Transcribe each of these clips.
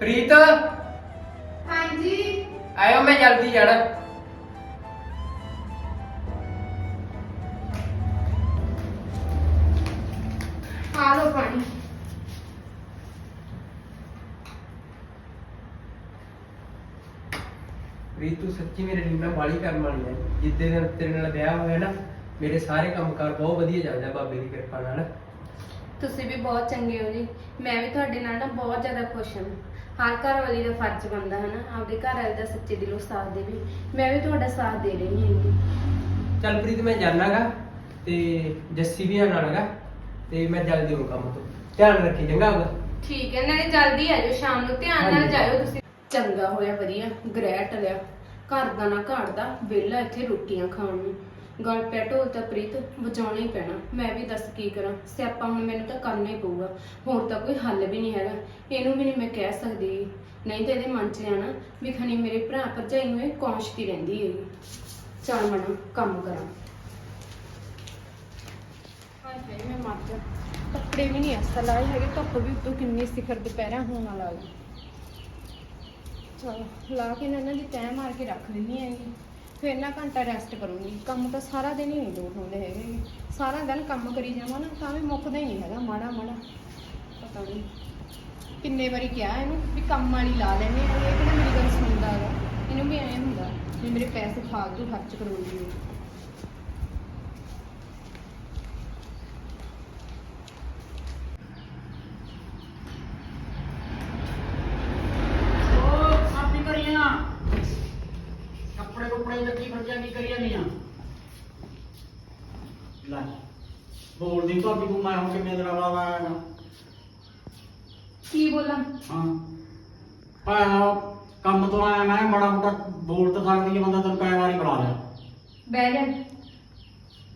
ਪ੍ਰੀਤ? ਹਾਂਜੀ। ਆਇਓ ਮੈਂ ਜਲਦੀ ਜਾਣਾ ਆ ਪਾਣੀ। ਪ੍ਰੀਤ ਤੂੰ ਸੱਚੀ ਮੇਰੇ ਲਈ ਮੈਂ ਬਾਲੀ ਕਰਨ ਵਾਲੀ ਹੈ ਜਿੱਦੇ ਦਿਨ ਤੇਰੇ ਨਾਲ ਵਿਆਹ ਹੋਇਆ ਨਾ ਮੇਰੇ ਸਾਰੇ ਕੰਮਕਾਰ ਬਹੁਤ ਵਧੀਆ ਚੱਲਦਾ ਬਾਬੇ ਦੀ ਕਿਰਪਾ ਨਾਲ। ਤੁਸੀਂ ਵੀ ਬਹੁਤ ਚੰਗੇ ਹੋ ਜੀ। ਮੈਂ ਵੀ ਤੁਹਾਡੇ ਨਾਲ ਨਾ ਬਹੁਤ ਜ਼ਿਆਦਾ ਖੁਸ਼ ਹਾਂ। ਹਰ ਘਰ ਵਾਲੀ ਦਾ ਫਰਜ਼ ਬਣਦਾ ਹੈ ਨਾ ਆਪਦੇ ਘਰ ਵਾਲੇ ਦਾ ਸੱਚੇ ਦਿਲੋਂ ਸਾਥ ਦੇਵੇ। ਮੈਂ ਵੀ ਤੁਹਾਡਾ ਸਾਥ ਦੇ ਰਹੀ ਹਾਂ ਚੱਲ ਪ੍ਰੀਤ ਮੈਂ ਜਾਣਾਗਾ ਤੇ ਜੱਸੀ ਵੀ ਆਉਣ ਵਾਲਾਗਾ ਤੇ ਮੈਂ ਜਲਦੀ ਹੋ ਕੰਮ ਤੋਂ। ਧਿਆਨ ਰੱਖੀ ਚੰਗਾ ਹੋਗਾ ਠੀਕ ਹੈ ਨਾਲੇ ਜਲਦੀ ਆ ਜਾਓ ਸ਼ਾਮ ਨੂੰ ਧਿਆਨ ਨਾਲ ਹਾਂਜੀ। ਜਾਇਓ ਤੁਸੀਂ। ਚੰਗਾ ਹੋਇਆ ਵਧੀਆ ਗ੍ਰਹਿ ਟਲਿਆ। ਘਰ ਦਾ ਨਾ ਘਾਟ ਦਾ ਵਿਹਲਾ ਇੱਥੇ ਰੋਟੀਆਂ ਖਾਣ ਨੂੰ। ਗਲ ਪਿਆ ਢੋਲ ਤਾਂ ਪ੍ਰੀਤ, ਵਜਾਉਣਾ ਹੀ ਪੈਣਾ। ਮੈਂ ਵੀ ਦੱਸ ਕੀ ਕਰਾਂ? ਸਿਆਪਾ ਹੁਣ ਮੈਨੂੰ ਤਾਂ ਕਰਨਾ ਹੀ ਪਊਗਾ। ਹੋਰ ਤਾਂ ਕੋਈ ਹੱਲ ਵੀ ਨਹੀਂ ਹੈਗਾ। ਇਹਨੂੰ ਵੀ ਨਹੀਂ ਮੈਂ ਕਹਿ ਸਕਦੀ। ਨਹੀਂ ਤਾਂ ਇਹਦੇ ਮਨ 'ਚ ਜਾਣਾ ਵੀ ਖਣੀ ਮੇਰੇ ਭਰਾ ਭਰਜਾਈ ਨੂੰ ਇਹ ਕੌਂਸ਼ਤੀ ਰਹਿੰਦੀ ਹੈਗੀ। ਚੱਲ ਮਣਾ ਕੰਮ ਕਰਾਂ। ਹਾਏ ਮੈਂ ਮਰ ਜਾ। ਕੱਪੜੇ ਵੀ ਨਹੀਂ ਅਸਲ ਆਏ ਹੈਗੇ। ਧੁੱਪ ਵੀ ਉੱਤੋਂ ਕਿੰਨੀ ਸਿਖਰ ਦੁਪਹਿਰਾਂ ਹੋਣ ਵਾਲਾ ਹੈ ਚਲੋ, ਲਾ ਕੇ ਨਾ ਇਹਨਾਂ ਦੀ ਤੈਅ ਮਾਰ ਕੇ ਰੱਖ ਦਿੰਦੀ ਹੈਗੀ। ਫਿਰ ਨਾ ਘੰਟਾ ਰੈਸਟ ਕਰੂੰਗੀ। ਕੰਮ ਤਾਂ ਸਾਰਾ ਦਿਨ ਹੀ ਨਹੀਂ ਦੂਰ ਹੁੰਦੇ ਹੈਗੇ। ਗੇ। ਸਾਰਾ ਦਿਨ ਕੰਮ ਕਰੀ ਜਾਵਾਂ ਨਾ, ਤਾਂ ਵੀ ਮੁੱਕਦਾ ਹੀ ਨਹੀਂ ਹੈਗਾ, ਮਾੜਾ ਮਾੜਾ। ਪਤਾ ਨਹੀਂ ਕਿੰਨੇ ਵਾਰੀ ਕਿਹਾ ਇਹਨੂੰ ਵੀ ਕੰਮ ਵਾਲੀ ਲਾ ਲੈਨੇ ਆ। ਇਹ ਕਿਹੜਾ ਮੇਰੀ ਗੱਲ ਸੁਣਦਾ ਹੈਗਾ? ਇਹਨੂੰ ਵੀ ਐਂ ਹੁੰਦਾ ਵੀ ਮੇਰੇ ਪੈਸੇ ਫਾਲਤੂ ਖਰਚ ਕਰਵਾਉਂਦੀ ਹੈ ਉਹ ਆਪੀ ਕਰੀਆਂ ਕੱਪੜੇ ਕੁੱਪੜੇ ਲੱਗੀ ਫਰਜਾ ਕੀ ਕਰੀਆਂ ਨਹੀਂ ਆ ਲੈ ਬੋਲਦੀ ਭਾਬੀ ਨੂੰ ਬਾਅਦ ਆਇਆ ਨਾ ਕੀ ਬੋਲਾਂ? ਹਾਂ। ਪਾਇਆ ਕੰਮ ਤੋਂ ਆਇਆ ਮੈਂ ਮਾੜਾ ਮੋਟਾ ਬੋਲ ਤਾਂ ਸਕਦੀ ਹੈ ਬੰਦਾ ਤੈਨੂੰ ਕਈ ਵਾਰੀ ਬੁਲਾ ਲਿਆ। ਬਹਿ ਜਾ।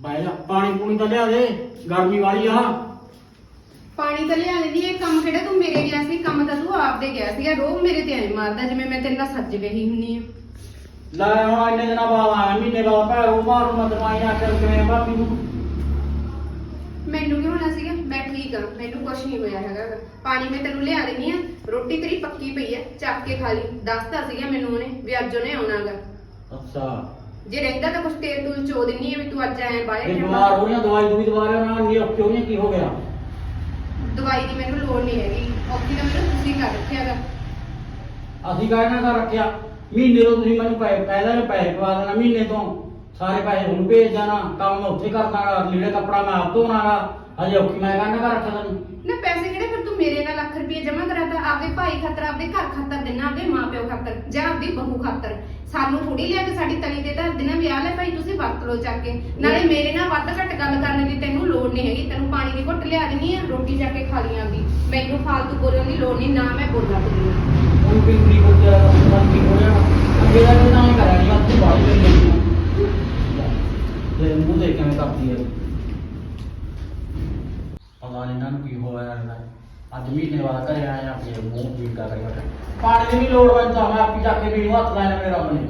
ਬਾਈ ਜਾ। ਪਾਣੀ ਪੂਣੀ ਤਾਂ ਲਿਆ ਦੇ ਗਰਮੀ ਵਾਲੀ ਆ। ਪਾਣੀ ਤਾਂ ਲਿਆ ਲੈਂਦੀ ਇਹ ਕੰਮ ਕਿਹੜਾ ਤੂੰ ਮੇਰੇ ਗਿਆ ਸੀ? ਕੰਮ ਤਾਂ ਤੂੰ ਆਪਦੇ ਗਿਆ ਸੀਗਾ ਰੋਹ ਮੇਰੇ ਤੇ ਐ ਮਾਰਦਾ ਜਿਵੇਂ ਮੈਂ ਤੇਰੇ ਨਾਲ ਸੱਜ ਗਈ ਹੁੰਨੀ ਆ। ਲੈ ਹੁਣ ਇੰਨੇ ਦਿਨਾਂ ਬਾਅਦ ਆਇਆ ਮਹੀਨੇ ਬਾਅਦ ਭੈਰੋ ਮਾਰੂ ਮੈਂ ਤੈਨੂੰ ਆਇਆ ਚੱਲ ਕਿਵੇਂ ਭਾਬੀ ਨੂੰ। ਮੈਨੂੰ ਕੀ ਹੋਣਾ ਸੀਗਾ? ਮੈਂ ਠੀਕ ਆ ਮੈਨੂੰ ਕੁਝ ਨਹੀਂ ਹੋਇਆ ਹੈਗਾ ਗਾ। ਪਾਣੀ ਮੈਂ ਤੈਨੂੰ ਲਿਆ ਦੇਣੀ ਆ ਰੋਟੀ ਤੇਰੀ ਪੱਕੀ ਪਈ ਐ ਚੱਕ ਕੇ ਖਾ ਲਈ। ਦੱਸਤਾ ਸੀਗਾ ਮੈਨੂੰ ਉਹਨੇ ਵੀ ਅੱਜ ਉਹਨੇ ਆਉਣਾਗਾ ਅੱਛਾ। ਜੇ ਰਹਿੰਦਾ ਤਾਂ ਕੁਛ ਤੇਲ ਤੂਲ ਚੋ ਦਿੰਨੀ ਆ ਵੀ ਤੂੰ ਅੱਜ ਆਇਆ ਬਾਹਰ ਇਹ ਬਿਮਾਰ ਹੋ ਜਾਂ ਦਵਾਈ ਦੂਈ ਦਵਾ ਲਿਆ ਨਾ ਨਹੀਂ ਔਖੇ ਹੋਈਆਂ ਕੀ ਹੋ ਗਿਆ? ਦਵਾਈ ਦੀ ਮੈਨੂੰ ਲੋੜ ਨਹੀਂ ਹੈਗੀ। ਔਖੀ ਤਾਂ ਮੈਨੂੰ ਤੁਸੀਂ ਕਰ ਰੱਖਿਆਗਾ ਅਸੀਂ ਕਹਿਣਾ ਕਰ ਰੱਖਿਆ? ਮਹੀਨੇ ਤੋਂ ਤੁਸੀਂ ਮੈਨੂੰ ਪੈਸੇ ਪਹਿਲਾਂ ਨੇ ਪੈਸੇ ਪਵਾ ਦੇਣਾ ਮਹੀਨੇ ਤੋਂ। ਸਾਰੇ ਪੈਸੇ ਹੁਣ ਭੇਜ ਦੇਣਾ ਕੰਮ ਮੈਂ ਉੱਥੇ ਕਰਦਾਗਾ ਲੀੜੇ ਕੱਪੜਾ ਮੈਂ ਆਪ ਧੋਣਾਗਾ। ਅਜੇ ਔਖੀ ਮੈਂ ਕਹਿਣਾ ਕਰ ਰੱਖਿਆ ਤੈਨੂੰ? ਨਾ ਪੈਸੇ ਕਿਹੜੇ ਫਿਰ ਤੂੰ ਮੇਰੇ ਨਾਲ ਲੱਖ ਰੁਪਏ ਜਮ੍ਹਾਂ ਕਰਾਤਾ ਆਪਦੇ ਭਾਈ ਖਾਤਰ ਆਪਦੇ ਘਰ ਖਾਤਰ ਦੇਣਾ ਆਪਦੇ ਮਾਪਿਓ ਖਾਤਰ ਜਾਂ ਆਪਦੀ ਬਹੂ ਖਾਤਰ। ਸਾਨੂੰ ਥੋੜੀ ਲਿਆ ਕੇ ਸਾਡੀ ਤਲੀ ਦੇ ਧਰ ਦੇਣਾ ਵਿਆਹ ਲੈ ਭਾਈ ਤੁਸੀਂ ਵਰਤ ਲਓ ਚੱਕ ਕੇ। ਨਾਲੇ ਮੇਰੇ ਨਾਲ ਵੱਧ ਘੱਟ ਗੱਲ ਕਰਨ ਦੀ ਤੈਨੂੰ ਲੋੜ ਨਹੀਂ ਹੈਗੀ ਤੈਨੂੰ ਪਾਣੀ ਦੀ ਘੁੱਟ ਲਿਆ ਦੇਣੀ ਆ ਰੋਟੀ ਜਾ ਕੇ ਖਾ ਲਈ ਆਪਦੀ। ਮੈਨੂੰ ਫਾਲਤੂ ਬੋਲਣ ਦੀ ਲੋੜ ਨਹੀਂ ਨਾ ਮੈਂ ਬੋਲਾਂ ਤੈਨੂੰ ਹੁਣ ਵੀ ਕੁੜੀ ਹੋ ਗਿਆ ਤਾਂ ਕੀ ਹੋ ਗਿਆ ਅੱਗੇ ਦਾ ਤਾਂ ਨਹੀਂ ਕਰਿਆ ਨਹੀਂ ਆਪਣੀ ਬਾਤ ਨਹੀਂ ਤੇ ਮੂੰਹ ਦੇਖ ਕਿਵੇਂ ਕਰਦੀ ਹੈ ਪਤਾ ਨਹੀਂ ਇਹਨਾਂ ਨੂੰ ਕੀ ਹੋਇਆ ਰਹਿੰਦਾ ਅੱਜ ਮਹੀਨੇ ਬਾਅਦ ਘਰੇ ਆਇਆ ਆਪਣੇ ਮੂੰਹ ਪੀੜ ਕਰ ਰਿਹਾ ਪਾਣੀ ਦੀ ਵੀ ਲੋੜ ਪੈਂਦਾ ਮੈਂ ਆਪੀ ਜਾ ਕੇ ਵੀ ਹੱਥ ਲਾਇਆ ਮੇਰੇ ਰੱਬ ਨੇ।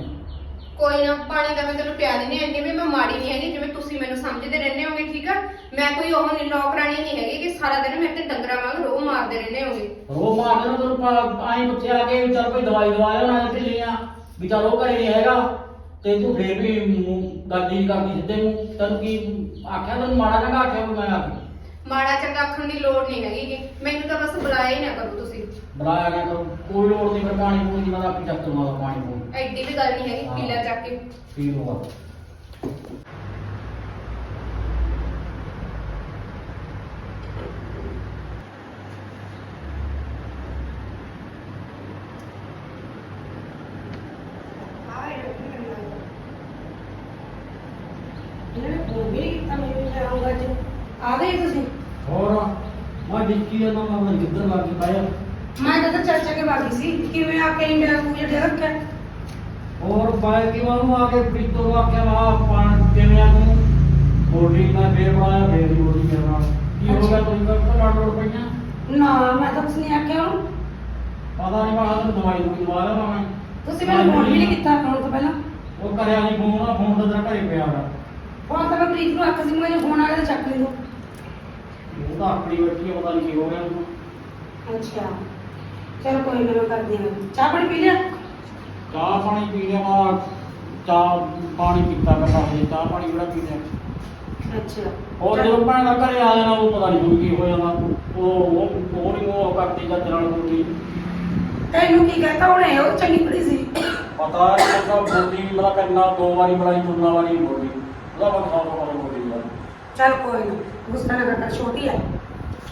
ਕੋਈ ਨਾ ਪਾਣੀ ਦਾ ਮੈਂ ਤੈਨੂੰ ਪਿਆ ਦੇਣੀ ਐਨੀ ਵੀ ਮੈਂ ਮਾੜੀ ਨਹੀਂ ਹੈਗੀ ਜਿਵੇਂ ਤੁਸੀਂ ਮੈਨੂੰ ਸਮਝਦੇ ਰਹਿੰਦੇ ਹੋਗੇ ਠੀਕ ਆ? ਮੈਂ ਕੋਈ ਉਹ ਨਹੀਂ ਨੌਕਰਾਨੀ ਨਹੀਂ ਹੈਗੀ ਕਿ ਸਾਰਾ ਦਿਨ ਮੇਰੇ ਤੇ ਡੰਗਰਾਂ ਵਾਂਗ ਰੋਹ ਮਾਰਦੇ ਰਹਿੰਦੇ ਹੋਗੇ। ਉਹ ਮਾਰ ਦੇਣਾ ਤੈਨੂੰ ਆਈ ਪੁੱਛੇ ਆ ਕੇ ਵੀ ਚੱਲ ਕੋਈ ਦਵਾਈ ਦਵਾ ਲਿਆ ਨਾ ਢਿੱਲੀਆਂ ਵੀ ਚੱਲ ਉਹ ਘਰੇ ਨਹੀਂ ਹੈਗਾ। ਤੇ ਤੂੰ ਫੇਰ ਵੀ ਮੂੰਹ ਕਰਦੀ ਕਰਦੀ ਸਿੱਧੇ ਮੂੰਹ ਤੈਨੂੰ ਕੀ ਆਖਿਆ? ਤੈਨੂੰ ਮਾੜਾ ਚੰਗਾ ਆਖਿਆ ਵੀ ਮੈਂ ਆ ਮਾੜਾ ਚੰਗਾ ਆਖਣ ਦੀ ਲੋੜ ਨਹੀਂ ਹੈਗੀ ਗੀ। ਮੈਨੂੰ ਤਾਂ ਬਸ ਬੁਲਾਇਆ ਹੀ ਨਾ ਕਰੋ ਤੁਸੀਂ। ਬੁਲਾਇਆ ਨਾ ਕਰੋ। ਕੋਈ ਲੋੜ ਨਹੀਂ ਫਿਰ ਪਾਣੀ ਪੂਣੀ ਤਾਂ ਆਪੀ ਚੱਕ ਲਵਾਂਗਾ ਪਾਣੀ ਪੂਣੀ। ਐਡੀ ਵੀ ਗੱਲ ਨਹੀਂ ਹੈਗੀ। ਪੀਲਾ ਚੱਕ ਕੇ। ਪੀ ਲੂੰਗਾ ਆ ਗਏ ਤੁਸੀਂ ਹੋਰ ਮੈਂ ਡਿੱਕੀ ਦਾ ਨਾਮ ਮੈਂ ਪਾਇਆ ਮੈਂ ਤਾਂ ਚਾਚਾ ਕੇ ਬਾਗੀ ਸੀ ਕਿਵੇਂ ਆ ਕੇ ਮੇਰਾ ਸੂਟ ਦੇ ਰੱਖਿਆ? ਹੋਰ ਬਾਈ ਕਿ ਉਹਨੂੰ ਆ ਕੇ ਪ੍ਰੀਤੋ ਨੂੰ ਆਖਿਆ ਵਾ ਪਾਣ ਕਿਵੇਂ ਆ ਤੂੰ? ਬੋਲੀ ਮੈਂ ਫੇਰ ਬਣਾਇਆ ਫੇਰ ਬੋਲੀ ਕਰਨਾ ਕੀ ਹੋ ਗਿਆ ਤੁਸੀਂ ਤਾਂ ਲੜ ਲੜ ਪਈਆਂ? ਨਾ ਮੈਂ ਤਾਂ ਕੁਛ ਨਹੀਂ ਆਖਿਆ ਉਹਨੂੰ। ਪਤਾ ਨਹੀਂ ਮੈਂ ਤੈਨੂੰ ਦਵਾਈ ਦੂਈ ਦਵਾ ਲਿਆ ਮੈਂ ਤੁਸੀਂ ਮੈਨੂੰ ਫੋਨ ਵੀ ਨਹੀਂ ਕੀਤਾ ਫੋਨ ਤੋਂ ਪਹਿਲਾਂ। ਉਹ ਕਰਿਆ ਨਹੀਂ ਫੋਨ ਆ ਫੋਨ ਤਾਂ ਤੇਰਾ ਘਰੇ ਪਿਆ ਵਾ ਫੋਨ ਤਾਂ ਮੈਂ ਪ੍ਰੀਤ ਨੂੰ ਆਖਿਆ ਸੀ ਮੈਨੂੰ ਫੋਨ ਆ ਗਿਆ ਤਾਂ ਚੱਕ ਲਈ ਤੂੰ ਉਹ ਤਾਂ ਆਪਣੀ ਆ, ਪਤਾ ਨਹੀਂ ਕੀ ਹੋ ਗਿਆ ਉਹਨੂੰ। ਅੱਛਾ। ਚਲ ਕੋਈ ਨਾ ਮੈਂ ਕਰਦੀ ਹਾਂ। ਚਾਹ ਪਾਣੀ ਪੀ ਲਿਆ? ਚਾਹ ਪਾਣੀ ਪੀ ਲਿਆ ਵਾ ਚਾਹ ਪਾਣੀ ਪੀਤਾ ਕਰਦਾ ਸੀ ਚਾਹ ਪਾਣੀ ਕਿਹੜਾ ਪੀ ਲਿਆ? ਅੱਛਾ। ਉਹ ਜਦੋਂ ਭੈਣ ਦਾ ਘਰੇ ਆ ਜਾਣਾ ਉਹ ਪਤਾ ਨਹੀਂ ਹੁਣ ਕੀ ਹੋ ਜਾਂਦਾ। ਉਹ ਉਹ ਉਹ ਨਹੀਂ ਉਹ ਕਰਦੀ ਜੱਜ ਨਾਲ ਬੋਲੀ। ਤੈਨੂੰ ਕੀ ਕਹਤਾ ਉਹਨੇ? ਉਹ ਚੰਗੀ ਬੜੀ ਸੀ। ਪਤਾ ਨਹੀਂ ਲੱਗਾ ਬੋਲੀ ਵੀ ਮੇਰਾ ਕੰਨਾ ਦੋ ਵਾਰੀ ਬੜਾਈ ਤੁਰਨਾ ਵਾਰੀ ਬੋਲੀ। ਉਹਦਾ ਵਾਰੀ ਬੋਲੀ ਚਲ ਕੋਈ ਨਾ ਗੁੱਸਾ ਨਾ ਕਰ ਛੋਟੀ ਹੈ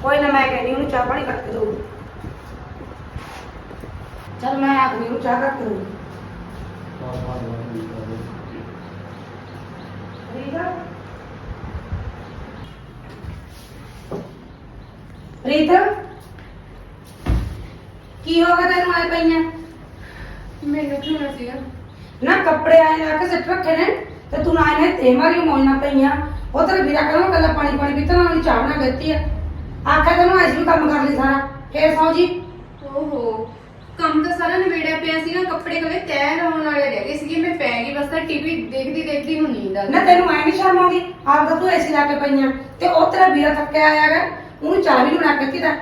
ਕੋਈ ਨਾ ਮੈਂ ਕਹਿੰਦੀ ਉਹਨੂੰ ਚਾਹ ਪਾਣੀ ਕਰਕੇ ਦਊ ਚਲ ਮੈਂ ਆਖਦੀ ਉਹਨੂੰ ਚਾਹ ਕਰਕੇ ਦਊ ਰੀਤਾ ਰੀਤਾ ਕੀ ਹੋ ਗਿਆ ਤੈਨੂੰ ਆਏ ਪਈਆਂ? ਮੈਨੂੰ ਕੀ ਹੋਣਾ ਸੀਗਾ? ਨਾ ਕੱਪੜੇ ਆਏ ਲਾ ਕੇ ਸਿੱਟ ਰੱਖੇ ਨੇ ਤੇ ਤੂੰ ਨਾ ਇਹਨੇ ਤੇ ਮਾਰੀ ਮੋਈਆਂ ਪਈਆਂ। ਉਹ ਤੇਰੇ ਵੀਰਾ ਕਹਿੰਦਾ ਕੱਲਾ ਪਾਣੀ ਪਾਣੀ ਪੀਤਾ ਨਾ ਉਹਦੀ ਚਾਹ ਬਣਾ ਦਿੱਤੀ ਆ। ਆਖਿਆ ਤੈਨੂੰ ਅੱਜ ਵੀ ਕੰਮ ਕਰ ਲਈ ਸਾਰਾ। ਫੇਰ ਸੌ ਜੀ। ਓਹੋ ਕੰਮ ਤਾਂ ਸਾਰਾ ਨਵੇੜਿਆ ਪਿਆ ਸੀਗਾ ਕੱਪੜੇ ਕਲੇ ਤੈਅ ਲਾਉਣ ਵਾਲੇ ਰਹਿ ਗਏ ਸੀਗੇ ਮੈਂ ਪੈ ਗਈ ਬਸ ਤਾਂ ਟੀਵੀ ਦੇਖਦੀ ਦੇਖਦੀ ਨੂੰ ਨੀਂਦ ਆ ਨਾ ਤੈਨੂੰ ਐ ਨਹੀਂ ਸ਼ਰਮ ਆਉਂਦੀ? ਆਪ ਤਾਂ ਤੂੰ ਐਸੀ ਲਾ ਕੇ ਪਈਆਂ। ਤੇ ਉਹ ਤੇਰਾ ਵੀਰਾ ਥੱਕਿਆ ਆਇਆ ਹੈਗਾ ਉਹਨੂੰ ਚਾਹ ਵੀ ਨੀ ਬਣਾ ਕੇ ਦਿੱਤੀ ਤਾਂ।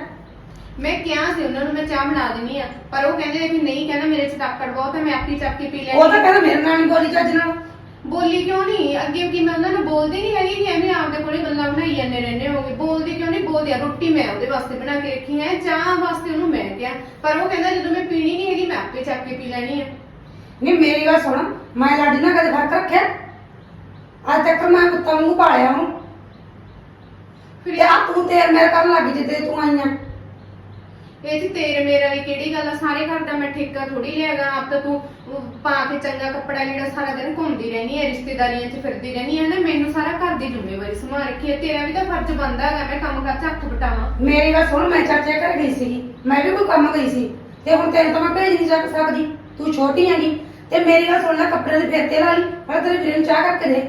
ਮੈਂ ਕਿਹਾ ਸੀ ਉਹਨਾਂ ਨੂੰ ਮੈਂ ਚਾਹ ਬਣਾ ਦਿੰਨੀ ਆ। ਪਰ ਉਹ ਕਹਿੰਦੇ ਨੇ ਵੀ ਨਹੀਂ ਕਹਿੰਦਾ ਮੇਰੇ ਚ ਤਾਕੜ ਬਹੁਤ ਹੈ ਮੈਂ ਆਪੀ ਚੱਕ ਕੇ ਪੀ ਉਹ ਤਾਂ ਕਹਿੰਦਾ ਮੇਰੇ ਨਾਲ ਨਹੀਂ ਬੋਲੀ ਚੱਜ ਨਾਲ। ਬੋਲੀ ਕਿਉਂ ਨਹੀਂ? ਅੱਗੇ ਕੀ ਮੈਂ ਉਹਨਾਂ ਨੂੰ ਬੋਲਦੀ ਨਹੀਂ ਹੈਗੀ ਕਿ ਐਵੇਂ ਆਪਦੇ ਕੋਲੇ ਗੱਲਾਂ ਬਣਾਈ ਜਾਂਦੇ ਰਹਿੰਦੇ ਹੋਗੇ। ਬੋਲਦੀ ਕਿਉਂ ਨਹੀਂ? ਬੋਲਦੀ ਆ ਰੋਟੀ ਮੈਂ ਉਹਦੇ ਵਾਸਤੇ ਬਣਾ ਕੇ ਰੱਖੀ ਹੈ ਚਾਹ ਵਾਸਤੇ ਉਹਨੂੰ ਮੈਂ ਕਿਹਾ। ਪਰ ਉਹ ਕਹਿੰਦਾ ਜਦੋਂ ਮੈਂ ਪੀਣੀ ਨਹੀਂ ਹੈਗੀ ਮੈਂ ਆਪੇ ਚੱਕ ਕੇ ਪੀ ਲੈਣੀ ਆ। ਨਹੀਂ ਮੇਰੀ ਗੱਲ ਸੁਣ ਮੈਂ ਲਾਡੀ ਨਾਲ ਕਦੇ ਫ਼ਰਕ ਰੱਖਿਆ? ਅੱਜ ਤੱਕ ਮੈਂ ਕੁੱਤਾ ਨੂੰ ਪਾਲਿਆ ਉਹਨੂੰ। ਫਿਰ ਤੇ ਆ ਤੂੰ ਤੇਰ ਮੇਰੇ ਕਰਨ ਲੱਗੀ ਜਿੱਦੇ ਤੂੰ ਆਈਆਂ ਇਹ ਚ ਤੇਰੇ ਮੇਰੇ ਵਾਲੀ ਕਿਹੜੀ ਗੱਲ ਆ? ਸਾਰੇ ਘਰ ਦਾ ਮੈਂ ਠੇਕਾ ਥੋੜੀ ਲਿਆਗਾ ਆਪ ਤਾਂ ਤੂੰ ਉਹ ਪਾ ਕੇ ਚੰਗਾ ਕੱਪੜਾ ਲੀੜਾ ਸਾਰਾ ਦਿਨ ਘੁੰਮਦੀ ਰਹਿਣੀ ਹੈ ਰਿਸ਼ਤੇਦਾਰੀਆਂ 'ਚ ਫਿਰਦੀ ਰਹਿਣੀ ਹੈ ਨਾ ਮੈਨੂੰ ਸਾਰਾ ਘਰ ਦੀ ਜ਼ਿੰਮੇਵਾਰੀ ਸੰਭਾਲ ਰੱਖੀ ਹੈ। ਤੇਰਾ ਵੀ ਤਾਂ ਫਰਜ਼ ਬਣਦਾ ਹੈਗਾ ਮੈਂ ਕੰਮ ਕਰ ਝੱਕ ਬਟਾਵਾਂ ਮੇਰੀ ਗੱਲ ਸੁਣ ਮੈਂ ਚਾਚੇ ਘਰ ਗਈ ਸੀ ਮੈਂ ਵੀ ਕੋਈ ਕੰਮ ਗਈ ਸੀ ਤੇ ਹੁਣ ਤੈਨੂੰ ਤਾਂ ਮੈਂ ਭੇਜ ਨਹੀਂ ਸਕ- ਸਕਦੀ ਤੂੰ ਛੋਟੀ ਹੈਗੀ ਤੇ ਮੇਰੀ ਗੱਲ ਸੁਣ ਲੈ ਕੱਪੜੇ ਦੇ ਫੇਤੇ ਲਾ ਲਈ ਪਰ ਤੇਰੇ ਵੀਰੇ ਨੂੰ ਚਾਹ ਕਰਕੇ ਦੇ।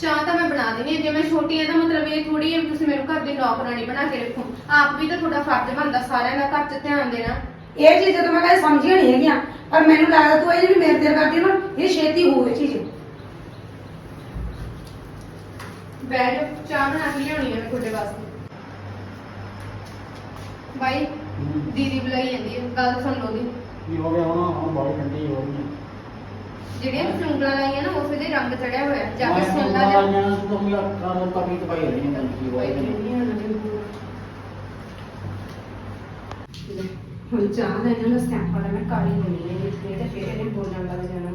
ਚਾਹ ਤਾਂ ਮੈਂ ਬਣਾ ਦੇਣੀ ਹੈ ਜੇ ਮੈਂ ਛੋਟੀ ਹਾਂ ਤਾਂ ਮਤਲਬ ਇਹ ਥੋੜੀ ਹੈ ਵੀ ਤੁਸੀਂ ਮੈਨੂੰ ਘਰ ਦੀ ਨੌਕਰਾਨੀ ਬਣਾ ਕੇ ਰੱਖੋ। ਆਪ ਵੀ ਤਾਂ ਤੁਹਾਡਾ ਫਰਜ਼ ਬਣਦਾ ਸਾਰਿਆਂ ਦਾ ਘਰ 'ਚ ਧਿਆਨ ਦੇਣਾ। ਇਹ ਚੀਜ਼ ਤਾਂ ਮੈਂ ਕਦੇ ਸਮਝੀ ਨਹੀਂ ਹੈਗੀਆਂ ਪਰ ਮੈਨੂੰ ਲੱਗਦਾ ਤੂੰ ਇਹ ਜਿਹੜੀ ਮੇਰੇ ਤੇ ਕਰਦੀ ਨਾ ਇਹ ਛੇਤੀ ਹੋਵੇ ਚੀਜ਼। ਜਾ ਚਾਹ ਬਣਾ ਕੇ ਲਿਆਉਣੀ ਹੈ ਮੈਂ ਤੁਹਾਡੇ ਵਾਸਤੇ। ਬਾਈ ਦੀਦੀ ਬੁਲਾਈ ਜਾਂਦੀ ਹੈ ਗੱਲ ਸੁਣ ਲਓ ਦੀ ਕੀ ਹੋ ਗਿਆ ਹੁਣ? ਹੁਣ ਬੜੀ ਠੰਡੀ ਹੋ ਗਈ ਜਿਹੜੀਆਂ ਚੁੰਗਲਾਂ ਲਾਈਆਂ ਨਾ ਉਸੇ ਦੇ ਰੰਗ ਚੜਿਆ ਹੋਇਆ। ਜਾ ਕੇ ਸੁਣ ਤਪਾਈ ਕੀ ਹੋ ਹੁਣ ਚਾਹ ਦਾ ਇਹਨਾਂ ਦਾ ਸੈਂਪਲ ਮੈਂ ਕਾਲੀ ਹੋਣੀ ਹੈ ਜਿੱਥੇ ਤੇ ਫਿਰ ਇਹਨੇ ਬੋਲਣ ਲੱਗ ਜਾਣਾ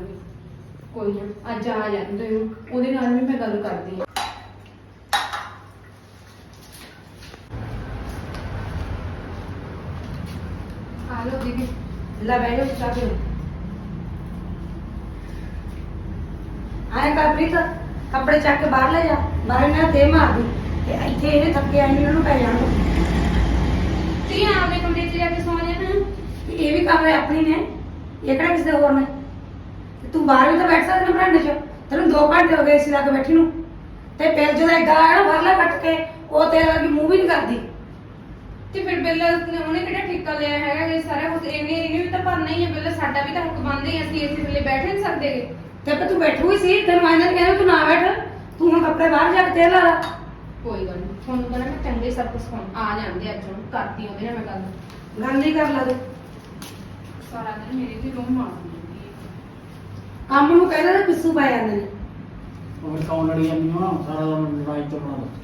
ਕੋਈ ਨਾ, ਅੱਜ ਆ ਜਾਂਦੇ ਹੋ ਉਹਦੇ ਨਾਲ ਵੀ ਮੈਂ ਗੱਲ ਕਰਦੀ ਹਾਂ। ਆ ਲਓ ਦੀਦੀ, ਲੈ ਬਹਿ ਚਾਹ ਪੀ ਆਏ ਕਰ ਪ੍ਰੀਤ, ਕੱਪੜੇ ਚੱਕ ਕੇ ਬਾਹਰ ਲੈ ਜਾ, ਬਾਹਰ ਨਾ ਤੇ ਮਾਰ ਦੀ ਤੇ ਇੱਥੇ ਇਹਨੇ ਥੱਕੇ ਆਏ ਨੇ ਉਹਨੂੰ ਪੈ ਜਾਣ ਤੀ ਆਪਦੇ ਕਮਰੇ 'ਚ ਜਾ ਕੇ ਸੌਂ ਜਾਣਾ ਇਹ ਵੀ ਕਮਰੇ ਆਪਣੀ ਨੇ ਇਹ ਕਿਹੜਾ ਕਿਸੇ ਹੋਰ ਨੇ? ਤੇ ਤੂੰ ਬਾਹਰ ਵੀ ਤਾਂ ਬੈਠ ਸਕਦਾ ਨਾ ਬਰਾਂਡੇ 'ਚ। ਤੈਨੂੰ 2 ਘੰਟੇ ਹੋ ਗਏ ਸੀ ਲੱਗ ਬੈਠੀ ਨੂੰ। ਤੇ ਫਿਰ ਜਦੋਂ ਇੱਕ ਗਾਣਾ ਨਾ ਕੱਟ ਕੇ ਉਹ ਤੇਰੇ ਵਰਗੀ ਮੂੰਹ ਵੀ ਨਹੀਂ ਕਰਦੀ। ਤੇ ਫਿਰ ਬਿੱਲ ਉਹਨੇ ਕਿਹੜਾ ਠੇਕਾ ਲਿਆ ਹੈਗਾ? ਜੇ ਸਾਰਾ ਕੁਝ ਇਹਨੇ ਇਹਨੇ ਵੀ ਤਾਂ ਭਰਨਾ ਹੀ ਹੈ ਬਿੱਲ। ਸਾਡਾ ਵੀ ਤਾਂ ਹੱਕ ਬਣਦਾ ਹੀ ਹੈ, ਅਸੀਂ ਇਸੇ ਥੱਲੇ ਬੈਠ ਨਹੀਂ ਸਕਦੇਗੇ ਤੇ ਫਿਰ ਤੂੰ ਬੈਠੂ ਹੀ ਸੀ ਤੈਨੂੰ ਆਇਨਾ ਨੇ ਕਹਿੰਦਾ ਤੂੰ ਨਾ ਬੈਠ। ਤੂੰ ਹੁਣ ਕੱਪੜੇ ਬਾਹਰ ਜਾ ਕੇ ਤੇ ਲਾ ਲਾ। ਕੋਈ ਗੱਲ ਨਹੀਂ ਤੁਹਾਨੂੰ ਕਹਿੰਦਾ ਮੈਂ ਚੰਗੇ ਸਭ ਕੁਝ ਆ ਜਾਂਦੇ ਅੱਜ ਹੁਣ ਕਰਦੀ ਉਹਦੇ ਨਾਲ ਮੈਂ ਗੱਲ। ਗੱਲ ਨਹੀਂ ਕਰ ਲਾ ਤੂੰ। ਸਾਰਾ ਦਿਨ ਮੇਰੇ ਤੇ ਰੋਮ ਮਾਰਦੀ ਹੈ ਕੰਮ ਨੂੰ ਕਹਿੰਦਾ ਤੇ ਪਿੱਸੂ ਪੈ ਜਾਂਦੇ ਨੇ। ਉਹ ਕੌਣ ਲੜੀ ਜਾਂਦੀ ਹੋ ਸਾਰਾ ਦਿਨ ਲੜਾਈ ਦੱਸ